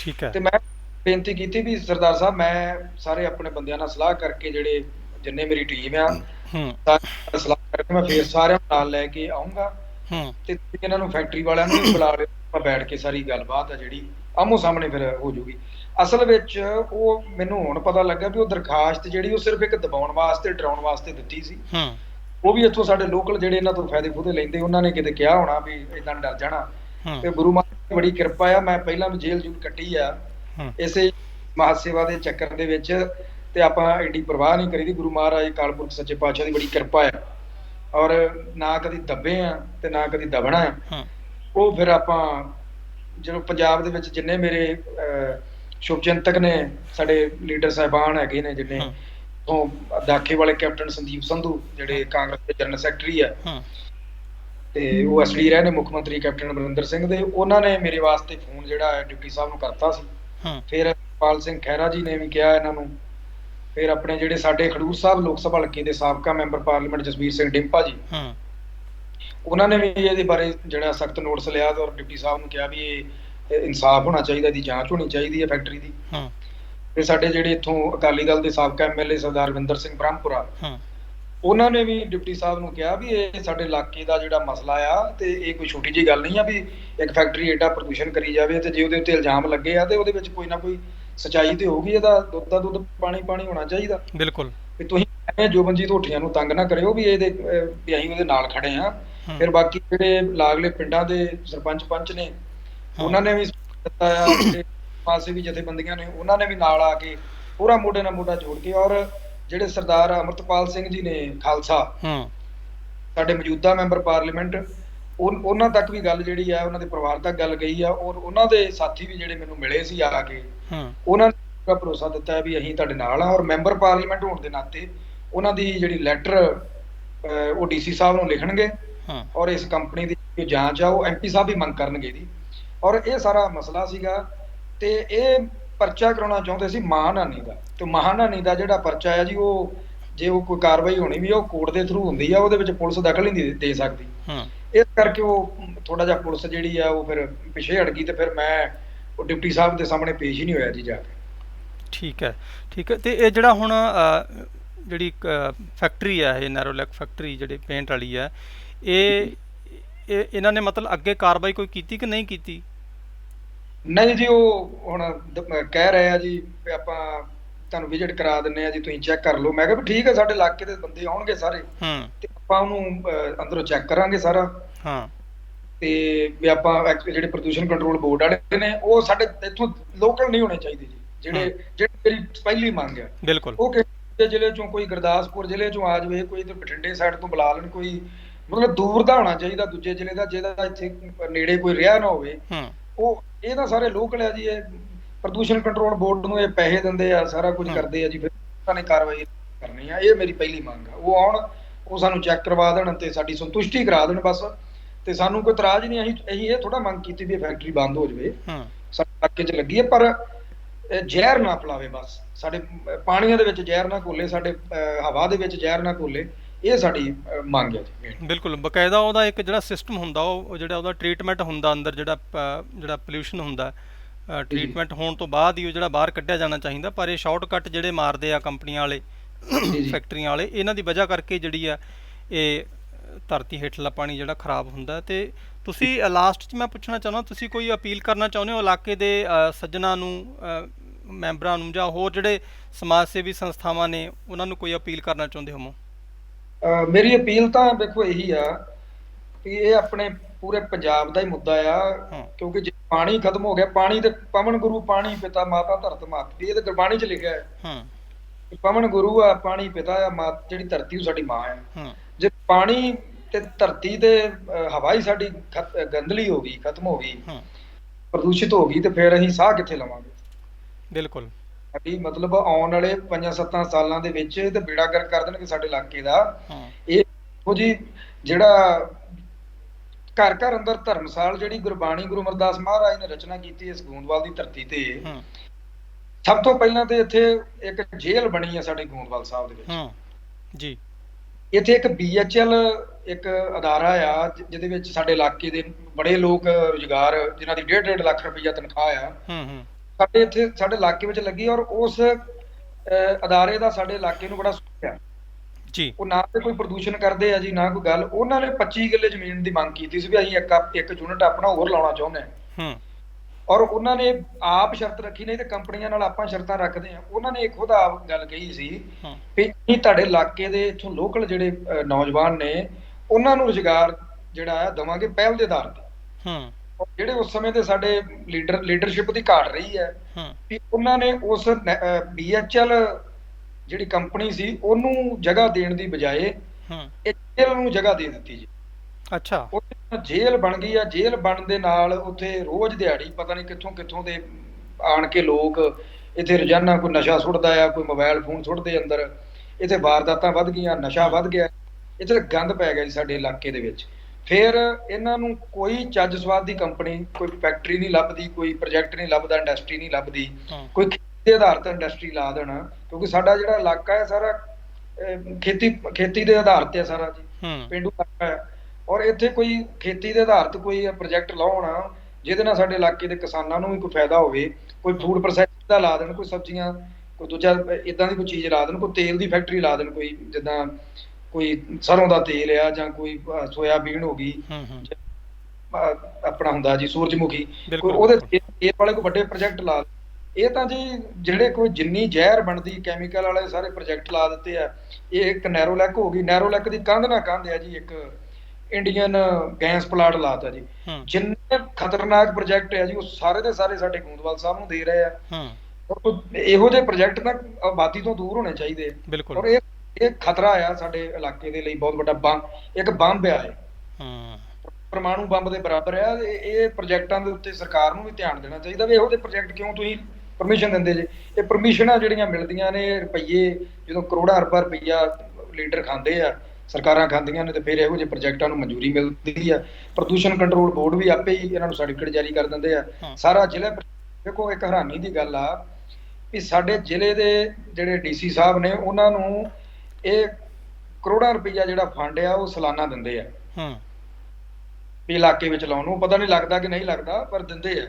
ਠੀਕ ਹੈ। ਤੇ ਮੈਂ ਬੇਨਤੀ ਕੀਤੀ ਵੀ ਸਰਦਾਰ ਸਾਹਿਬ ਮੈਂ ਸਾਰੇ ਆਪਣੇ ਬੰਦਿਆਂ ਨਾਲ ਸਲਾਹ ਕਰਕੇ ਜਿਹੜੇ ਜਿੰਨੇ ਮੇਰੀ ਟੀਮ ਆ ਹੂੰ। ਸਾਰਿਆਂ ਨਾਲ ਸਲਾਹ ਕਰਕੇ ਮੈਂ ਫੇਰ ਸਾਰਿਆਂ ਨੂੰ ਨਾਲ ਲੈ ਕੇ ਆਉਂਗਾ ਹੂੰ। ਤੇ ਤੁਸੀਂ ਇਹਨਾਂ ਨੂੰ ਫੈਕਟਰੀ ਵਾਲਿਆਂ ਨੂੰ ਵੀ ਬੁਲਾ ਲਿਓ ਆਪਾਂ ਬੈਠ ਕੇ ਸਾਰੀ ਗੱਲਬਾਤ ਆ ਜਿਹੜੀ ਆਮੋ ਸਾਹਮਣੇ ਫਿਰ ਹੋ ਜੂਗੀ। ਅਸਲ ਵਿੱਚ ਉਹ ਮੈਨੂੰ ਹੁਣ ਪਤਾ ਲੱਗਾ ਵੀ ਉਹ ਦਰਖਾਸਤ ਜਿਹੜੀ ਉਹ ਸਿਰਫ ਇੱਕ ਦਬਾਉਣ ਵਾਸਤੇ ਡਰਾਉਣ ਵਾਸਤੇ ਦਿੱਤੀ ਸੀ। ਹੂੰ। ਉਹ ਵੀ ਇੱਥੋਂ ਸਾਡੇ ਲੋਕਲ ਜਿਹੜੇ ਇਹਨਾਂ ਤੋਂ ਫਾਇਦੇ ਫੂਦੇ ਲੈਂਦੇ ਉਹਨਾਂ ਨੇ ਕਿਤੇ ਕਿਹਾ ਹੋਣਾ ਵੀ ਇਦਾਂ ਡਰ ਜਾਣਾ। ਤੇ ਗੁਰੂ ਮਹਾਰਾਜ ਦੀ ਬੜੀ ਕਿਰਪਾ ਆ ਮੈਂ ਪਹਿਲਾਂ ਵੀ ਜੇਲ੍ਹ ਜੂਲ ਕੱਟੀ ਆ। ਇਸੇ ਮਹਾਸੇਵਾ ਦੇ ਚੱਕਰ ਦੇ ਵਿੱਚ ਤੇ ਆਪਾਂ ਐਡੀ ਪਰਵਾਹ ਨਹੀਂ ਕਰੀਦੀ ਗੁਰੂ ਮਹਾਰਾਜ ਕਾਲਪੁਰਖ ਸੱਚੇ ਪਾਤਸ਼ਾਹ ਦੀ ਬੜੀ ਕਿਰਪਾ ਆ। ਔਰ ਨਾ ਕਦੀ ਦੱਬੇ ਆ ਤੇ ਨਾ ਕਦੀ ਦਬਣਾ ਆ। ਹੂੰ। ਉਹ ਫਿਰ ਆਪਾਂ ਜਦੋਂ ਪੰਜਾਬ ਦੇ ਵਿੱਚ ਜਿੰਨੇ ਮੇਰੇ ਸ਼ੁਭਚਿੰਤਕ ਨੇ ਸਾਡੇ ਲੀਡਰ ਸਾਹਿਬਾਨ ਹੈਗੇ ਨੇ ਜਿੰਨੇ ਤੋਂ ਦਾਖੇ ਵਾਲੇ ਕੈਪਟਨ ਸੰਦੀਪ ਸੰਧੂ ਜਿਹੜੇ ਕਾਂਗਰਸ ਦੇ ਜਨਰਲ ਸੈਕਟਰੀ ਆ। ਤੇ ਉਹ ਅਸਲੀ ਰਹੇ ਨੇ ਮੁੱਖ ਮੰਤਰੀ ਕੈਪਟਨ ਅਮਰਿੰਦਰ ਸਿੰਘ ਦੇ। ਉਹਨਾਂ ਨੇ ਮੇਰੇ ਵਾਸਤੇ ਫੋਨ ਜਿਹੜਾ ਡਿਪਟੀ ਸਾਹਿਬ ਨੂੰ ਕਰਤਾ ਸੀ। ਫਿਰ ਪਾਲ ਸਿੰਘ ਖਹਿਰਾ ਜੀ ਨੇ ਵੀ ਕਿਹਾ ਇਹਨਾਂ ਨੂੰ। ਫਿਰ ਆਪਣੇ ਜਿਹੜੇ ਸਾਡੇ ਖਡੂਰ ਸਾਹਿਬ ਲੋਕ ਸਭਾ ਹਲਕੇ ਦੇ ਸਾਬਕਾ ਮੈਂਬਰ ਪਾਰਲੀਮੈਂਟ ਜਸਵੀਰ ਸਿੰਘ ਡਿੰਪਾ ਜੀ। ਹੂੰ। ਉਹਨਾਂ ਨੇ ਵੀ ਇਹਦੇ ਬਾਰੇ ਜਿਹੜਾ ਸਖਤ ਨੋਟਿਸ ਲਿਆ ਤੇ ਔਰ ਡਿਪਟੀ ਸਾਹਿਬ ਨੂੰ ਕਿਹਾ ਵੀ ਇਹ ਇਨਸਾਫ ਹੋਣਾ ਚਾਹੀਦਾ ਇਹਦੀ ਜਾਂਚ ਹੋਣੀ ਚਾਹੀਦੀ ਹੈ ਫੈਕਟਰੀ ਦੀ। ਹੂੰ। ਤੇ ਸਾਡੇ ਜਿਹੜੇ ਇੱਥੋਂ ਅਕਾਲੀ ਦਲ ਦੇ ਸਾਬਕਾ ਐਮਐਲਏ ਸਰਦਾਰ ਰਵਿੰਦਰ ਸਿੰਘ ਬ੍ਰਹਮਪੁਰਾ ਹੂੰ। ਉਹਨਾਂ ਨੇ ਵੀ ਡਿਪਟੀ ਸਾਹਿਬ ਨੂੰ ਕਿਹਾ ਵੀ ਇਹ ਸਾਡੇ ਇਲਾਕੇ ਦਾ ਜਿਹੜਾ ਮਸਲਾ ਆ ਤੇ ਇਹ ਕੋਈ ਛੋਟੀ ਜੀ ਗੱਲ ਨਹੀਂ ਆ ਵੀ ਇੱਕ ਫੈਕਟਰੀ ਏਡਾ ਪ੍ਰਦੂਸ਼ਣ ਕਰੀ ਜਾਵੇ ਤੇ ਜੇ ਉਹਦੇ ਉੱਤੇ ਇਲਜ਼ਾਮ ਲੱਗੇ ਆ ਤੇ ਉਹਦੇ ਵਿੱਚ ਕੋਈ ਨਾ ਕੋਈ ਸਚਾਈ ਤੇ ਹੋਊਗੀ ਇਹਦਾ ਦੁੱਧ ਦਾ ਦੁੱਧ ਪਾਣੀ ਪਾਣੀ ਹੋਣਾ ਚਾਹੀਦਾ। ਬਿਲਕੁਲ। ਵੀ ਤੁਸੀਂ ਐਵੇਂ ਜੋਬਨਜੀਤ ਹੋਠੀਆਂ ਨੂੰ ਤੰਗ ਨਾ ਕਰਿਓ ਵੀ ਇਹਦੇ ਅਹ, ਵੀ ਅਸੀਂ ਉਹਦੇ ਨਾਲ ਖੜੇ ਆ। ਫਿਰ ਬਾਕੀ ਜਿਹੜੇ ਲਾਗਲੇ ਪਿੰਡਾਂ ਦੇ ਸਰਪੰਚ ਪੰਚ ਨੇ ਉਹਨਾਂ ਨੇ ਵੀ ਦਿੱਤਾ ਆ ਜਿਹੜੇ ਪਾਸੇ ਵੀ ਜਥੇਬੰਦੀਆਂ ਨੇ ਉਹਨਾਂ ਨੇ ਵੀ ਨਾਲ ਆ ਕੇ ਪੂਰਾ ਮੋਢੇ ਨਾਲ ਮੋਢਾ ਜੋੜ ਕੇ ਔਰ ਜਿਹੜੇ ਸਰਦਾਰ ਅਮਰਤਪਾਲ ਸਿੰਘ ਜੀ ਨੇ ਖਾਲਸਾ ਹੂੰ। ਸਾਡੇ ਮੌਜੂਦਾ ਮੈਂਬਰ ਪਾਰਲੀਮੈਂਟ ਉਹਨਾਂ ਤੱਕ ਵੀ ਗੱਲ ਜਿਹੜੀ ਆ ਉਹਨਾਂ ਦੇ ਪਰਿਵਾਰ ਤੱਕ ਗੱਲ ਗਈ ਆ ਔਰ ਉਹਨਾਂ ਦੇ ਸਾਥੀ ਵੀ ਜਿਹੜੇ ਮੈਨੂੰ ਮਿਲੇ ਸੀ ਆ ਕੇ ਹੂੰ। ਉਹਨਾਂ ਨੇ ਪੂਰਾ ਭਰੋਸਾ ਦਿੱਤਾ ਹੈ ਵੀ ਅਸੀਂ ਤੁਹਾਡੇ ਨਾਲ ਆ ਔਰ ਮੈਂਬਰ ਪਾਰਲੀਮੈਂਟ ਹੋਣ ਦੇ ਨਾਤੇ ਉਹਨਾਂ ਦੀ ਜਿਹੜੀ ਲੈਟਰ ਉਹ ਡੀਸੀ ਸਾਹਿਬ ਨੂੰ ਲਿਖਣਗੇ ਹੂੰ। ਔਰ ਇਸ ਕੰਪਨੀ ਦੀ ਜੋ ਜਾਂਚ ਆ ਉਹ ਐਮਪੀ ਸਾਹਿਬ ਵੀ ਮੰਗ ਕਰਨਗੇ ਦੀ ਔਰ ਇਹ ਸਾਰਾ ਮਸਲਾ ਸੀਗਾ ਤੇ ਇਹ ਪਰਚਾ ਕਰਾਉਣਾ ਚਾਹੁੰਦੇ ਸੀ ਮਾਨਹਾਨੀ ਦਾ ਤੇ ਮਾਨਹਾਨੀ ਦਾ ਜਿਹੜਾ ਪਰਚਾ ਆ ਜੀ ਉਹ ਜੇ ਉਹ ਕੋਈ ਕਾਰਵਾਈ ਹੋਣੀ ਵੀ ਉਹ ਕੋਰਟ ਦੇ ਥਰੂ ਹੁੰਦੀ ਆ ਉਹਦੇ ਵਿੱਚ ਪੁਲਿਸ ਦਖਲ ਨਹੀਂ ਦੇ- ਦੇ ਸਕਦੀ। ਹੂੰ। ਇਸ ਕਰਕੇ ਉਹ ਥੋੜਾ ਜਿਹਾ ਪੁਲਿਸ ਜਿਹੜੀ ਆ ਉਹ ਫਿਰ ਪਿੱਛੇ ਹਟ ਗਈ ਤੇ ਫਿਰ ਮੈਂ ਉਹ ਡਿਪਟੀ ਸਾਹਿਬ ਦੇ ਸਾਹਮਣੇ ਪੇਸ਼ ਹੀ ਨਹੀਂ ਹੋਇਆ ਜੀ ਜਾ ਕੇ। ਠੀਕ ਹੈ ਠੀਕ ਹੈ। ਤੇ ਇਹ ਜਿਹੜਾ ਹੁਣ ਜਿਹੜੀ ਫੈਕਟਰੀ ਹੈ ਇਹ ਨੈਰੋਲੈਕ ਫੈਕਟਰੀ ਜਿਹੜੇ ਪੇਂਟ ਵਾਲੀ ਹੈ ਇਹ ਇਹ ਇਹਨਾਂ ਨੇ ਮਤਲਬ ਅੱਗੇ ਕਾਰਵਾਈ ਕੋਈ ਕੀਤੀ ਕਿ ਨਹੀਂ ਕੀਤੀ? ਨਹੀਂ ਜੀ ਉਹ ਹੁਣ ਕਹਿ ਰਹੇ ਆ ਜੀ ਆਪਾਂ ਤੁਹਾਨੂੰ ਵਿਜ਼ਿਟ ਕਰਾ ਦਿੰਨੇ ਆ ਜੀ ਤੁਸੀਂ ਚੈੱਕ ਕਰ ਲਓ। ਮੈਂ ਕਿਹਾ ਵੀ ਠੀਕ ਹੈ ਸਾਡੇ ਇਲਾਕੇ ਦੇ ਬੰਦੇ ਆਉਣਗੇ ਸਾਰੇ। ਹੂੰ। ਤੇ ਆਪਾਂ ਉਹਨੂੰ ਅੰਦਰੋਂ ਚੈੱਕ ਕਰਾਂਗੇ ਸਾਰਾ। ਹਾਂ। ਤੇ ਵੀ ਆਪਾਂ ਜਿਹੜੇ ਪ੍ਰਦੂਸ਼ਣ ਕੰਟਰੋਲ ਬੋਰਡ ਵਾਲੇ ਨੇ ਉਹ ਸਾਡੇ ਇੱਥੋਂ ਲੋਕਲ ਨਹੀਂ ਹੋਣੇ ਚਾਹੀਦੇ ਜੀ। ਜਿਹੜੇ। ਜਿਹੜੀ ਮੇਰੀ ਪਹਿਲੀ ਮੰਗ ਹੈ ਬਿਲਕੁਲ। ਉਹ ਕਿਸੇ ਜ਼ਿਲ੍ਹੇ ਚੋਂ ਕੋਈ ਗੁਰਦਾਸਪੁਰ ਜ਼ਿਲ੍ਹੇ ਚੋਂ ਆ ਜਾਵੇ ਕੋਈ ਤੇ ਬਠਿੰਡੇ ਸਾਈਡ ਤੋਂ ਬੁਲਾ ਲੈਣ ਕੋਈ ਮਤਲਬ ਦੂਰ ਦਾ ਹੋਣਾ ਚਾਹੀਦਾ ਦੂਜੇ ਜ਼ਿਲ੍ਹੇ ਦਾ ਜਿਹਦਾ ਇੱਥੇ ਨੇੜੇ ਕੋਈ ਰਿਹਾ ਨਾ ਹੋਵੇ। ਹੂੰ। ਉਹ ਇਹ ਤਾਂ ਸਾਰੇ ਲੋਕਲ ਆ ਜੀ ਇਹ ਪ੍ਰਦੂਸ਼ਣ ਕੰਟਰੋਲ ਬੋਰਡ ਨੂੰ ਇਹ ਪੈਸੇ ਦਿੰਦੇ ਆ ਸਾਰਾ ਕੁਝ। ਕਰਦੇ ਆ ਜੀ ਫਿਰ ਉਹਨਾਂ ਨੇ ਕਾਰਵਾਈ ਕਰਨੀ ਆ। ਇਹ ਮੇਰੀ ਪਹਿਲੀ ਮੰਗ ਆ। ਉਹ ਆਉਣ ਉਹ ਸਾਨੂੰ ਚੈੱਕ ਕਰਵਾ ਦੇਣ ਤੇ ਸਾਡੀ ਸੰਤੁਸ਼ਟੀ ਕਰਾ ਦੇਣ ਬਸ। ਤੇ ਸਾਨੂੰ ਕੋਈ ਇਤਰਾਜ਼ ਨਹੀਂ ਅਸੀਂ ਅਸੀਂ ਇਹ ਥੋੜਾ ਮੰਗ ਕੀਤੀ ਵੀ ਫੈਕਟਰੀ ਬੰਦ ਹੋ ਜਾਵੇ। ਹੂੰ। ਸਾਡੇ ਇਲਾਕੇ 'ਚ ਲੱਗੀ ਹੈ ਪਰ ਜ਼ਹਿਰ ਨਾ ਫੈਲਾਵੇ ਬਸ। ਸਾਡੇ ਪਾਣੀਆਂ ਦੇ ਵਿੱਚ ਜ਼ਹਿਰ ਨਾ ਘੋਲੇ ਸਾਡੇ ਹਵਾ ਦੇ ਵਿੱਚ ਜ਼ਹਿਰ ਨਾ ਘੋਲੇ। ਇਹ ਸਾਡੀ ਮੰਗ ਹੈ ਜੀ ਬਿਲਕੁਲ। ਬਕਾਇਦਾ ਉਹਦਾ ਇੱਕ ਜਿਹੜਾ ਸਿਸਟਮ ਹੁੰਦਾ ਉਹ ਜਿਹੜਾ ਉਹਦਾ ਟ੍ਰੀਟਮੈਂਟ ਹੁੰਦਾ ਅੰਦਰ ਜਿਹੜਾ ਜਿਹੜਾ ਪੋਲਿਊਸ਼ਨ ਹੁੰਦਾ ਟ੍ਰੀਟਮੈਂਟ ਹੋਣ ਤੋਂ ਬਾਅਦ ਹੀ ਉਹ ਜਿਹੜਾ ਬਾਹਰ ਕੱਢਿਆ ਜਾਣਾ ਚਾਹੀਦਾ ਪਰ ਇਹ ਸ਼ਾਰਟਕਟ ਜਿਹੜੇ ਮਾਰਦੇ ਆ ਕੰਪਨੀਆਂ ਵਾਲੇ। ਫੈਕਟਰੀਆਂ ਵਾਲੇ ਇਹਨਾਂ ਦੀ ਵਜ੍ਹਾ ਕਰਕੇ ਜਿਹੜੀ ਆ ਇਹ ਧਰਤੀ ਹੇਠਲਾ ਪਾਣੀ ਜਿਹੜਾ ਖਰਾਬ ਹੁੰਦਾ ਤੇ ਤੁਸੀਂ ਲਾਸਟ 'ਚ ਮੈਂ ਪੁੱਛਣਾ ਚਾਹੁੰਦਾ ਤੁਸੀਂ ਕੋਈ ਅਪੀਲ ਕਰਨਾ ਚਾਹੁੰਦੇ ਹੋ ਇਲਾਕੇ ਦੇ ਸੱਜਣਾਂ ਨੂੰ ਮੈਂਬਰਾਂ ਨੂੰ ਜਾਂ ਹੋਰ ਜਿਹੜੇ ਸਮਾਜ ਸੇਵੀ ਸੰਸਥਾਵਾਂ ਨੇ ਉਹਨਾਂ ਨੂੰ ਕੋਈ ਅਪੀਲ ਕਰਨਾ ਚਾਹੁੰਦੇ ਹੋ ਮੇਰੀ ਅਪੀਲ ਤਾਂ ਦੇਖੋ ਇਹੀ ਆ ਕਿ ਇਹ ਆਪਣੇ ਪੂਰੇ ਪੰਜਾਬ ਦਾ ਹੀ ਮੁੱਦਾ ਆ। ਕਿਉਂਕਿ ਜੇ ਪਾਣੀ ਖਤਮ ਹੋ ਗਿਆ ਪਾਣੀ ਤੇ ਪਵਨ ਗੁਰੂ ਪਾਣੀ ਪਿਤਾ ਮਾਤਾ ਧਰਤ ਮਾਤ ਇਹ ਤੇ ਗੁਰਬਾਣੀ ਚ ਲਿਖਿਆ ਹੈ। ਹੂੰ। ਪਵਨ ਗੁਰੂ ਆ ਪਾਣੀ ਪਿਤਾ ਆ ਮਾਤ ਜਿਹੜੀ ਧਰਤੀ ਉਹ ਸਾਡੀ ਮਾਂ ਹੈ। ਜੇ ਪਾਣੀ ਤੇ ਧਰਤੀ ਤੇ ਹਵਾ ਹੀ ਸਾਡੀ ਗੰਦਲੀ ਹੋ ਗਈ ਖਤਮ ਹੋ ਗਈ ਪ੍ਰਦੂਸ਼ਿਤ ਹੋ ਗਈ ਤੇ ਫਿਰ ਅਸੀਂ ਸਾਹ ਕਿੱਥੇ ਲਵਾਂਗੇ? ਬਿਲਕੁਲ। ਸਾਡੀ ਮਤਲਬ ਆਉਣ ਵਾਲੇ 5-7 ਸਾਲਾਂ ਦੇ ਵਿੱਚ ਤੇ ਬੇੜਾ ਗਰਕ ਕਰ ਦੇਣਗੇ ਸਾਡੇ ਇਲਾਕੇ ਦਾ। ਹਾਂ। ਇਹ ਉਹ ਜੀ ਜਿਹੜਾ ਘਰ ਘਰ ਅੰਦਰ ਧਰਮਸਾਲ ਜਿਹੜੀ ਗੁਰਬਾਣੀ ਗੁਰੂ ਅਮਰਦਾਸ ਮਹਾਰਾਜ ਨੇ ਰਚਨਾ ਕੀਤੀ ਇਸ ਗੋਂਦਵਾਲ ਦੀ ਧਰਤੀ ਤੇ ਸਭ ਤੋਂ ਪਹਿਲਾਂ ਤੇ ਇੱਥੇ ਇੱਕ ਜੇਲ੍ਹ ਬਣੀ ਹੈ ਸਾਡੇ ਗੋਂਦਵਾਲ ਸਾਹਿਬ ਦੇ ਵਿੱਚ। ਜੀ। ਇੱਥੇ ਇੱਕ ਬੀਐਚਐਲ ਇੱਕ ਅਦਾਰਾ ਆ ਜਿਹਦੇ ਵਿੱਚ ਸਾਡੇ ਇਲਾਕੇ ਦੇ ਬੜੇ ਲੋਕ ਰੁਜ਼ਗਾਰ ਜਿਨ੍ਹਾਂ ਦੀ 1.5 ਲੱਖ ਰੁਪਈਆ ਤਨਖਾਹ ਆ। ਹੂੰ ਹੂੰ। ਸਾਡੇ ਇੱਥੇ ਸਾਡੇ ਇਲਾਕੇ ਵਿੱਚ ਲੱਗੀ ਔਰ ਉਸ ਅਦਾਰੇ ਦਾ ਸਾਡੇ ਇਲਾਕੇ ਨੂੰ ਬੜਾ ਸੁੱਖ ਆ। ਜੀ। ਉਹ ਨਾ ਤੇ ਕੋਈ ਪ੍ਰਦੂਸ਼ਣ ਕਰਦੇ ਆ ਜੀ ਨਾ ਕੋਈ ਗੱਲ। ਉਹਨਾਂ ਨੇ 25 ਕਿੱਲੇ ਜ਼ਮੀਨ ਦੀ ਮੰਗ ਕੀਤੀ ਸੀ ਵੀ ਅਸੀਂ ਇੱਕ ਇੱਕ ਯੂਨਿਟ ਆਪਣਾ ਹੋਰ ਲਾਉਣਾ ਚਾਹੁੰਦੇ ਹਾਂ। ਹੂੰ। ਔਰ ਉਹਨਾਂ ਨੇ ਆਪ ਸ਼ਰਤ ਰੱਖੀ ਨਹੀਂ ਤੇ ਕੰਪਨੀਆਂ ਨਾਲ ਆਪਾਂ ਸ਼ਰਤਾਂ ਰੱਖਦੇ ਆ ਉਹਨਾਂ ਨੇ ਖੁਦ ਆਪ ਗੱਲ ਕਹੀ ਸੀ ਹੂੰ। ਵੀ ਅਸੀਂ ਤੁਹਾਡੇ ਇਲਾਕੇ ਦੇ ਇੱਥੋਂ ਲੋਕਲ ਜਿਹੜੇ ਨੌਜਵਾਨ ਨੇ ਉਹਨਾਂ ਨੂੰ ਰੁਜ਼ਗਾਰ ਜਿਹੜਾ ਆ ਦਵਾਂਗੇ ਪਹਿਲ ਦੇ ਆਧਾਰ ਤੇ। ਹੂੰ। ਔਰ ਜਿਹੜੇ ਉਸ ਸਮੇਂ ਦੇ ਸਾਡੇ ਲੀਡਰ ਲੀਡਰਸ਼ਿਪ ਦੀ ਘਾਟ ਰਹੀ ਹੈ ਹੂੰ। ਵੀ ਉਹਨਾਂ ਨੇ ਉਸ BHL ਜਿਹੜੀ ਕੰਪਨੀ ਸੀ ਉਹਨੂੰ ਜਗ੍ਹਾ ਦੇਣ ਦੀ ਬਜਾਏ ਹੂੰ। ਇਹ ਜੇਲ੍ਹ ਨੂੰ ਜਗ੍ਹਾ ਦੇ ਦਿੱਤੀ ਜੀ। ਅੱਛਾ। ਜੇਲ੍ਹ ਬਣ ਗਈ ਆ ਜੇਲ੍ਹ ਬਣਨ ਦੇ ਨਾਲ ਉੱਥੇ ਰੋਜ਼ ਦਿਹਾੜੀ ਪਤਾ ਨਹੀਂ ਕਿੱਥੋਂ ਕਿੱਥੋਂ ਦੇ ਆਣ ਕੇ ਲੋਕ ਇੱਥੇ ਰੋਜ਼ਾਨਾ ਕੋਈ ਨਸ਼ਾ ਸੁੱਟਦਾ ਆ ਕੋਈ ਮੋਬਾਈਲ ਫੋਨ ਸੁੱਟਦੇ ਅੰਦਰ। ਇੱਥੇ ਵਾਰਦਾਤਾਂ ਵੱਧ ਗਈਆਂ ਨਸ਼ਾ ਵੱਧ ਗਿਆ। ਇੱਥੇ ਗੰਦ ਪੈ ਗਿਆ ਜੀ ਸਾਡੇ ਇਲਾਕੇ ਦੇ ਵਿੱਚ। ਫਿਰ ਇਹਨਾਂ ਨੂੰ ਕੋਈ ਚੱਜ ਸਵਾਦ ਦੀ ਕੰਪਨੀ ਕੋਈ ਫੈਕਟਰੀ ਨਹੀਂ ਲੱਭਦੀ ਕੋਈ ਪ੍ਰੋਜੈਕਟ ਨਹੀਂ ਲੱਭਦਾ ਇੰਡਸਟਰੀ ਨਹੀਂ ਲੱਭਦੀ। ਕੋਈ ਖੇਤੀ ਦੇ ਆਧਾਰ ਤੇ ਇੰਡਸਟਰੀ ਲਾ ਦੇਣਾ। ਕਿਉਂਕਿ ਸਾਡਾ ਜਿਹੜਾ ਇਲਾਕਾ ਹੈ ਸਾਰਾ ਖੇਤੀ ਖੇਤੀ ਦੇ ਆਧਾਰ ਤੇ ਹੈ ਸਾਰਾ ਜੀ ਪਿੰਡੂ ਇਲਾਕਾ ਹੈ। ਔਰ ਇੱਥੇ ਕੋਈ ਖੇਤੀ ਦੇ ਆਧਾਰਿਤ ਕੋਈ ਪ੍ਰੋਜੈਕਟ ਲਾਉਣ ਜਿਹਦੇ ਨਾਲ ਸਾਡੇ ਇਲਾਕੇ ਦੇ ਕਿਸਾਨਾਂ ਨੂੰ ਵੀ ਕੋਈ ਫਾਇਦਾ ਹੋਵੇ ਕੋਈ ਫੂਡ ਪ੍ਰੋਸੈਸਿੰਗ ਦਾ ਲਾ ਦੇਣ ਕੋਈ ਸਬਜ਼ੀਆਂ ਕੋਈ ਦੂਜਾ ਇਦਾਂ ਦੀ ਕੋਈ ਚੀਜ਼ ਲਾ ਦੇਣ ਕੋਈ ਤੇਲ ਦੀ ਫੈਕਟਰੀ ਲਾ ਦੇਣ ਕੋਈ ਜਿੱਦਾਂ ਕੋਈ ਸਰੋਂ ਦਾ ਤੇਲ ਆ ਜਾਂ ਕੋਈ ਸੋਇਆਬੀਨ ਹੋ ਗਈ ਆਪਣਾ ਹੁੰਦਾ ਜੀ ਸੂਰਜਮੁਖੀ ਕੋਈ ਉਹਦੇ। ਤੇਲ ਤੇਲ ਵਾਲੇ ਕੋਈ ਵੱਡੇ ਪ੍ਰੋਜੈਕਟ ਲਾ ਇਹ ਤਾਂ ਜੀ ਜਿਹੜੇ ਕੋਈ ਜਿੰਨੀ ਜ਼ਹਿਰ ਬਣਦੀ ਕੈਮੀਕਲ ਵਾਲੇ ਸਾਰੇ ਪ੍ਰੋਜੈਕਟ ਲਾ ਦਿੱਤੇ ਆ ਇਹ ਇੱਕ ਨੈਰੋ ਲੈਕ ਹੋ ਗਈ। ਨੈਰੋ ਲੈਕ ਦੀ ਕੰਧ ਨਾ ਕੰਧ ਆ ਜੀ ਇੱਕ ਇੰਡੀਅਨ ਗੈਸ ਪਲਾਂਟ ਲਾਤਾ ਜੀ। ਜਿੰਨੇ ਖਤਰਨਾਕ ਪ੍ਰੋਜੈਕਟ ਹੈ ਜੀ ਉਹ ਸਾਰੇ ਦੇ ਸਾਰੇ ਸਾਡੇ ਗੋਂਦਵਾਲ ਸਾਹਿਬ ਨੂੰ ਦੇ ਰਹੇ ਆ। ਇਹੋ ਜਿਹੇ ਪ੍ਰੋਜੈਕਟ ਤਾਂ ਆਬਾਦੀ ਤੋਂ ਦੂਰ ਹੋਣੇ ਚਾਹੀਦੇ। ਆ। ਔਰ ਇਹ ਇਹ ਖਤਰਾ ਆ ਸਾਡੇ ਇਲਾਕੇ ਦੇ ਲਈ ਬਹੁਤ ਵੱਡਾ ਬੰਬ ਇੱਕ ਬੰਬ ਆ ਇਹ। ਹੂੰ। ਪਰਮਾਣੂ ਬੰਬ ਦੇ ਬਰਾਬਰ ਆ। ਇਹ ਪ੍ਰੋਜੈਕਟਾਂ ਦੇ ਉੱਤੇ ਸਰਕਾਰ ਨੂੰ ਵੀ ਧਿਆਨ ਦੇਣਾ ਚਾਹੀਦਾ ਵੀ ਇਹੋ ਜਿਹੇ ਪ੍ਰੋਜੈਕਟ ਕਿਉਂ ਤੁਸੀਂ ਪਰਮਿਸ਼ਨ ਦਿੰਦੇ ਜੇ। ਇਹ ਪਰਮਿਸ਼ਨਾਂ ਜਿਹੜੀਆਂ ਮਿਲਦੀਆਂ ਨੇ ਰੁਪਈਏ ਜਦੋਂ ਕਰੋੜਾਂ ਅਰਬਾਂ ਰੁਪਈਆ ਲੀਡਰ ਖਾਂਦੇ ਆ ਸਰਕਾਰਾਂ ਖਾਂਦੀਆਂ ਨੇ ਤੇ ਫਿਰ ਇਹੋ ਜਿਹੇ ਪ੍ਰੋਜੈਕਟਾਂ ਨੂੰ ਮਨਜ਼ੂਰੀ ਮਿਲਦੀ ਆ। ਪ੍ਰਦੂਸ਼ਣ ਕੰਟਰੋਲ ਬੋਰਡ ਵੀ ਆਪੇ ਹੀ ਇਹਨਾਂ ਨੂੰ ਸਰਟੀਫਿਕੇਟ ਜਾਰੀ ਕਰ ਦਿੰਦੇ ਆ। ਸਾਰਾ ਜ਼ਿਲ੍ਹਾ ਦੇਖੋ ਇੱਕ ਹੈਰਾਨੀ ਦੀ ਗੱਲ ਆ ਵੀ ਸਾਡੇ ਜ਼ਿਲ੍ਹੇ ਦੇ ਜਿਹੜੇ ਡੀਸੀ ਸਾਹਿਬ ਨੇ ਉਹਨਾਂ ਨੂੰ ਇਹ ਕਰੋੜਾਂ ਰੁਪਈਆ ਜਿਹੜਾ ਫੰਡ ਆ ਉਹ ਸਾਲਾਨਾ ਦਿੰਦੇ ਆ। ਹੂੰ। ਵੀ ਇਲਾਕੇ ਵਿੱਚ ਲਾਉਣ ਨੂੰ ਪਤਾ ਨਹੀਂ ਲੱਗਦਾ ਕਿ ਨਹੀਂ ਲੱਗਦਾ ਪਰ ਦਿੰਦੇ ਆ।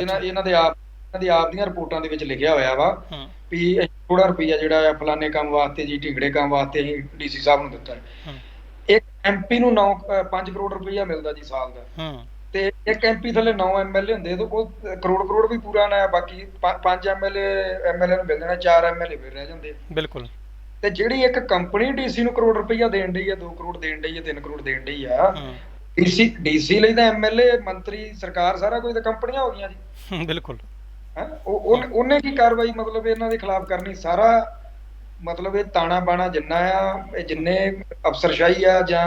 ਇਹਨਾਂ। ਇਹਨਾਂ ਦੇ ਆਪ ਦੀ ਆਪ ਦੀਆਂ ਰਿਪੋਰਟਾਂ ਦੇ ਵਿੱਚ ਲਿਖਿਆ ਹੋਇਆ ਵਾ ਵੀ ਥੋੜਾ ਰੁਪਈਆ ਜਿਹੜਾ ਆ ਫਲਾਣੇ ਕੰਮ ਵਾਸਤੇ ਜੀ ਢਿੰਗੜੇ ਕੰਮ ਵਾਸਤੇ ਅਸੀਂ ਡੀਸੀ ਸਾਹਿਬ ਨੂੰ ਦਿੱਤਾ ਇੱਕ ਐਮਪੀ ਨੂੰ 9 5 ਕਰੋੜ ਰੁਪਈਆ ਮਿਲਦਾ ਜੀ ਸਾਲ ਦਾ। ਤੇ ਇੱਕ ਐਮਪੀ ਥੱਲੇ 9 ਐਮਐਲਏ ਹੁੰਦੇ ਤੇ ਉਹ ਕਰੋੜ ਕਰੋੜ ਵੀ ਪੂਰਾ ਨਾ ਬਾਕੀ 5 ਐਮਐਲਏ ਐਮਐਲਏ ਨੂੰ ਮਿਲ ਜਾਣਾ 4 ਐਮਐਲਏ ਫਿਰ ਰਹਿ ਜਾਂਦੇ ਬਿਲਕੁਲ। ਤੇ ਜਿਹੜੀ ਇੱਕ ਕੰਪਨੀ ਡੀਸੀ ਨੂੰ ਕਰੋੜ ਰੁਪਈਆ ਦੇਣ ਡਈ ਆ 2 ਕਰੋੜ ਦੇਣ ਡਈ ਆ 3 ਕਰੋੜ ਦੇਣ ਡਈ ਆ ਡੀਸੀ ਡੀਸੀ ਲਈ ਤਾਂ ਐਮਐਲਏ ਮੰਤਰੀ ਸਰਕਾਰ ਸਾਰਾ ਕੁਝ ਤਾਂ ਕੰਪਨੀਆਂ ਹੋ ਗਈਆਂ ਜੀ। ਬਿਲਕੁਲ। ਉਹ ਉਹਨੇ- ਕੀ ਕਾਰਵਾਈ ਮਤਲਬ ਇਹਨਾਂ ਦੇ ਖਿਲਾਫ ਕਰਨੀ? ਸਾਰਾ ਮਤਲਬ ਇਹ ਤਾਣਾ ਬਾਣਾ ਜਿੰਨਾ ਆ ਇਹ ਜਿੰਨੇ ਅਫਸਰਸ਼ਾਹੀ ਆ ਜਾਂ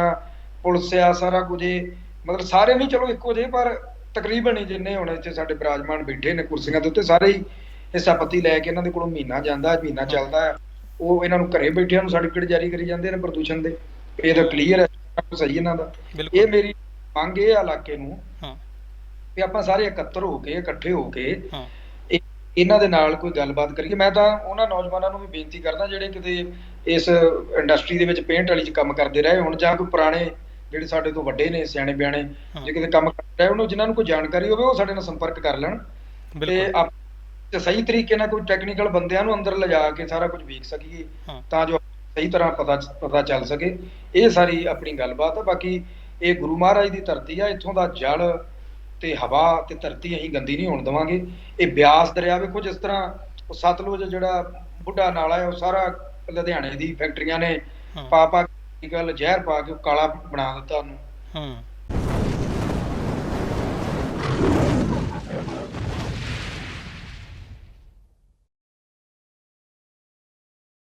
ਪੁਲਿਸ ਆ ਸਾਰਾ ਕੁਝ ਮਤਲਬ ਸਾਰੇ ਨਹੀਂ ਚਲੋ ਇੱਕੋ ਜਿਹੇ ਪਰ ਤਕਰੀਬਨ ਹੀ ਜਿੰਨੇ ਹੁਣ ਇੱਥੇ ਸਾਡੇ ਬਰਾਜਮਾਨ ਬੈਠੇ ਨੇ ਕੁਰਸੀਆਂ ਦੇ ਉੱਤੇ ਸਾਰੇ ਹੀ ਹਿੱਸਾ ਪੱਤੀ ਲੈ ਕੇ ਇਹਨਾਂ ਦੇ ਕੋਲੋਂ ਮਹੀਨਾ ਜਾਂਦਾ ਮਹੀਨਾ ਚੱਲਦਾ ਉਹ ਇਹਨਾਂ ਨੂੰ ਘਰੇ ਬੈਠਿਆਂ ਨੂੰ ਸਰਟੀਫਿਕੇਟ ਜਾਰੀ ਕਰੀ ਜਾਂਦੇ ਨੇ ਪ੍ਰਦੂਸ਼ਣ ਦੇ। ਇਹ ਤਾਂ ਕਲੀਅਰ ਹੈ ਸਹੀ ਇਹਨਾਂ ਦਾ। ਇਹ ਮੇਰੀ ਮੰਗ ਇਹ ਇਲਾਕੇ ਨੂੰ ਹਾਂ। ਵੀ ਆਪਾਂ ਸਾਰੇ ਇਕੱਤਰ ਹੋ ਕੇ ਇਕੱਠੇ ਹੋ ਕੇ ਹਾਂ। ਇਹਨਾਂ ਦੇ ਨਾਲ ਕੋਈ ਗੱਲਬਾਤ ਕਰੀਏ। ਮੈਂ ਤਾਂ ਉਹਨਾਂ ਨੌਜਵਾਨਾਂ ਨੂੰ ਵੀ ਬੇਨਤੀ ਕਰਦਾ ਜਿਹੜੇ ਕਿਤੇ ਇਸ ਇੰਡਸਟਰੀ ਦੇ ਵਿੱਚ ਪੇਂਟ ਵਾਲੀ 'ਚ ਕੰਮ ਕਰਦੇ ਰਹੇ ਹੁਣ ਜਾਂ ਕੋਈ ਪੁਰਾਣੇ ਜਿਹੜੇ ਸਾਡੇ ਤੋਂ ਵੱਡੇ ਨੇ ਸਿਆਣੇ ਬਿਆਣੇ। ਜੇ ਕਿਤੇ ਕੰਮ ਕਰਦੇ ਰਹੇ ਉਹਨੂੰ ਜਿਨ੍ਹਾਂ ਨੂੰ ਕੋਈ ਜਾਣਕਾਰੀ ਹੋਵੇ ਉਹ ਸਾਡੇ ਨਾਲ ਸੰਪਰਕ ਕਰ ਲੈਣ। ਤੇ ਤੇ ਸਹੀ ਤਰੀਕੇ ਨਾਲ ਕੋਈ ਟੈਕਨੀਕਲ ਬੰਦਿਆਂ ਨੂੰ ਅੰਦਰ ਲਿਜਾ ਕੇ ਸਾਰਾ ਕੁਝ ਵੇਖ ਸਕੀਏ ਤਾਂ ਜੋ ਸਹੀ ਤਰ੍ਹਾਂ ਪਤਾ ਪਤਾ ਚੱਲ ਸਕੇ। ਇਹ ਸਾਰੀ ਆਪਣੀ ਗੱਲਬਾਤ ਹੈ ਬਾਕੀ ਇਹ ਗੁਰੂ ਮਹਾਰਾਜ ਦੀ ਧਰਤੀ ਆ ਇੱਥੋਂ ਦਾ ਜਲ ਤੇ ਹਵਾ ਤੇ ਧਰਤੀ ਅਸੀਂ ਗੰਦੀ ਨਹੀਂ ਹੋਣ ਦੇਵਾਂਗੇ। ਇਹ ਬਿਆਸ ਦਰਿਆ ਵੇਖੋ ਜਿਸ ਤਰ੍ਹਾਂ ਉਹ ਸਤਲੁਜ ਜਿਹੜਾ ਬੁੱਢਾ ਨਾਲਾ ਹੈ ਉਹ ਸਾਰਾ ਲੁਧਿਆਣੇ ਦੀ ਫੈਕਟਰੀਆਂ ਨੇ ਪਾ ਪਾ ਕੇ ਗੱਲ ਜ਼ਹਿਰ ਪਾ ਕੇ ਕਾਲਾ ਬਣਾ ਦਿੱਤਾ ਉਹਨੂੰ। ਹੂੰ।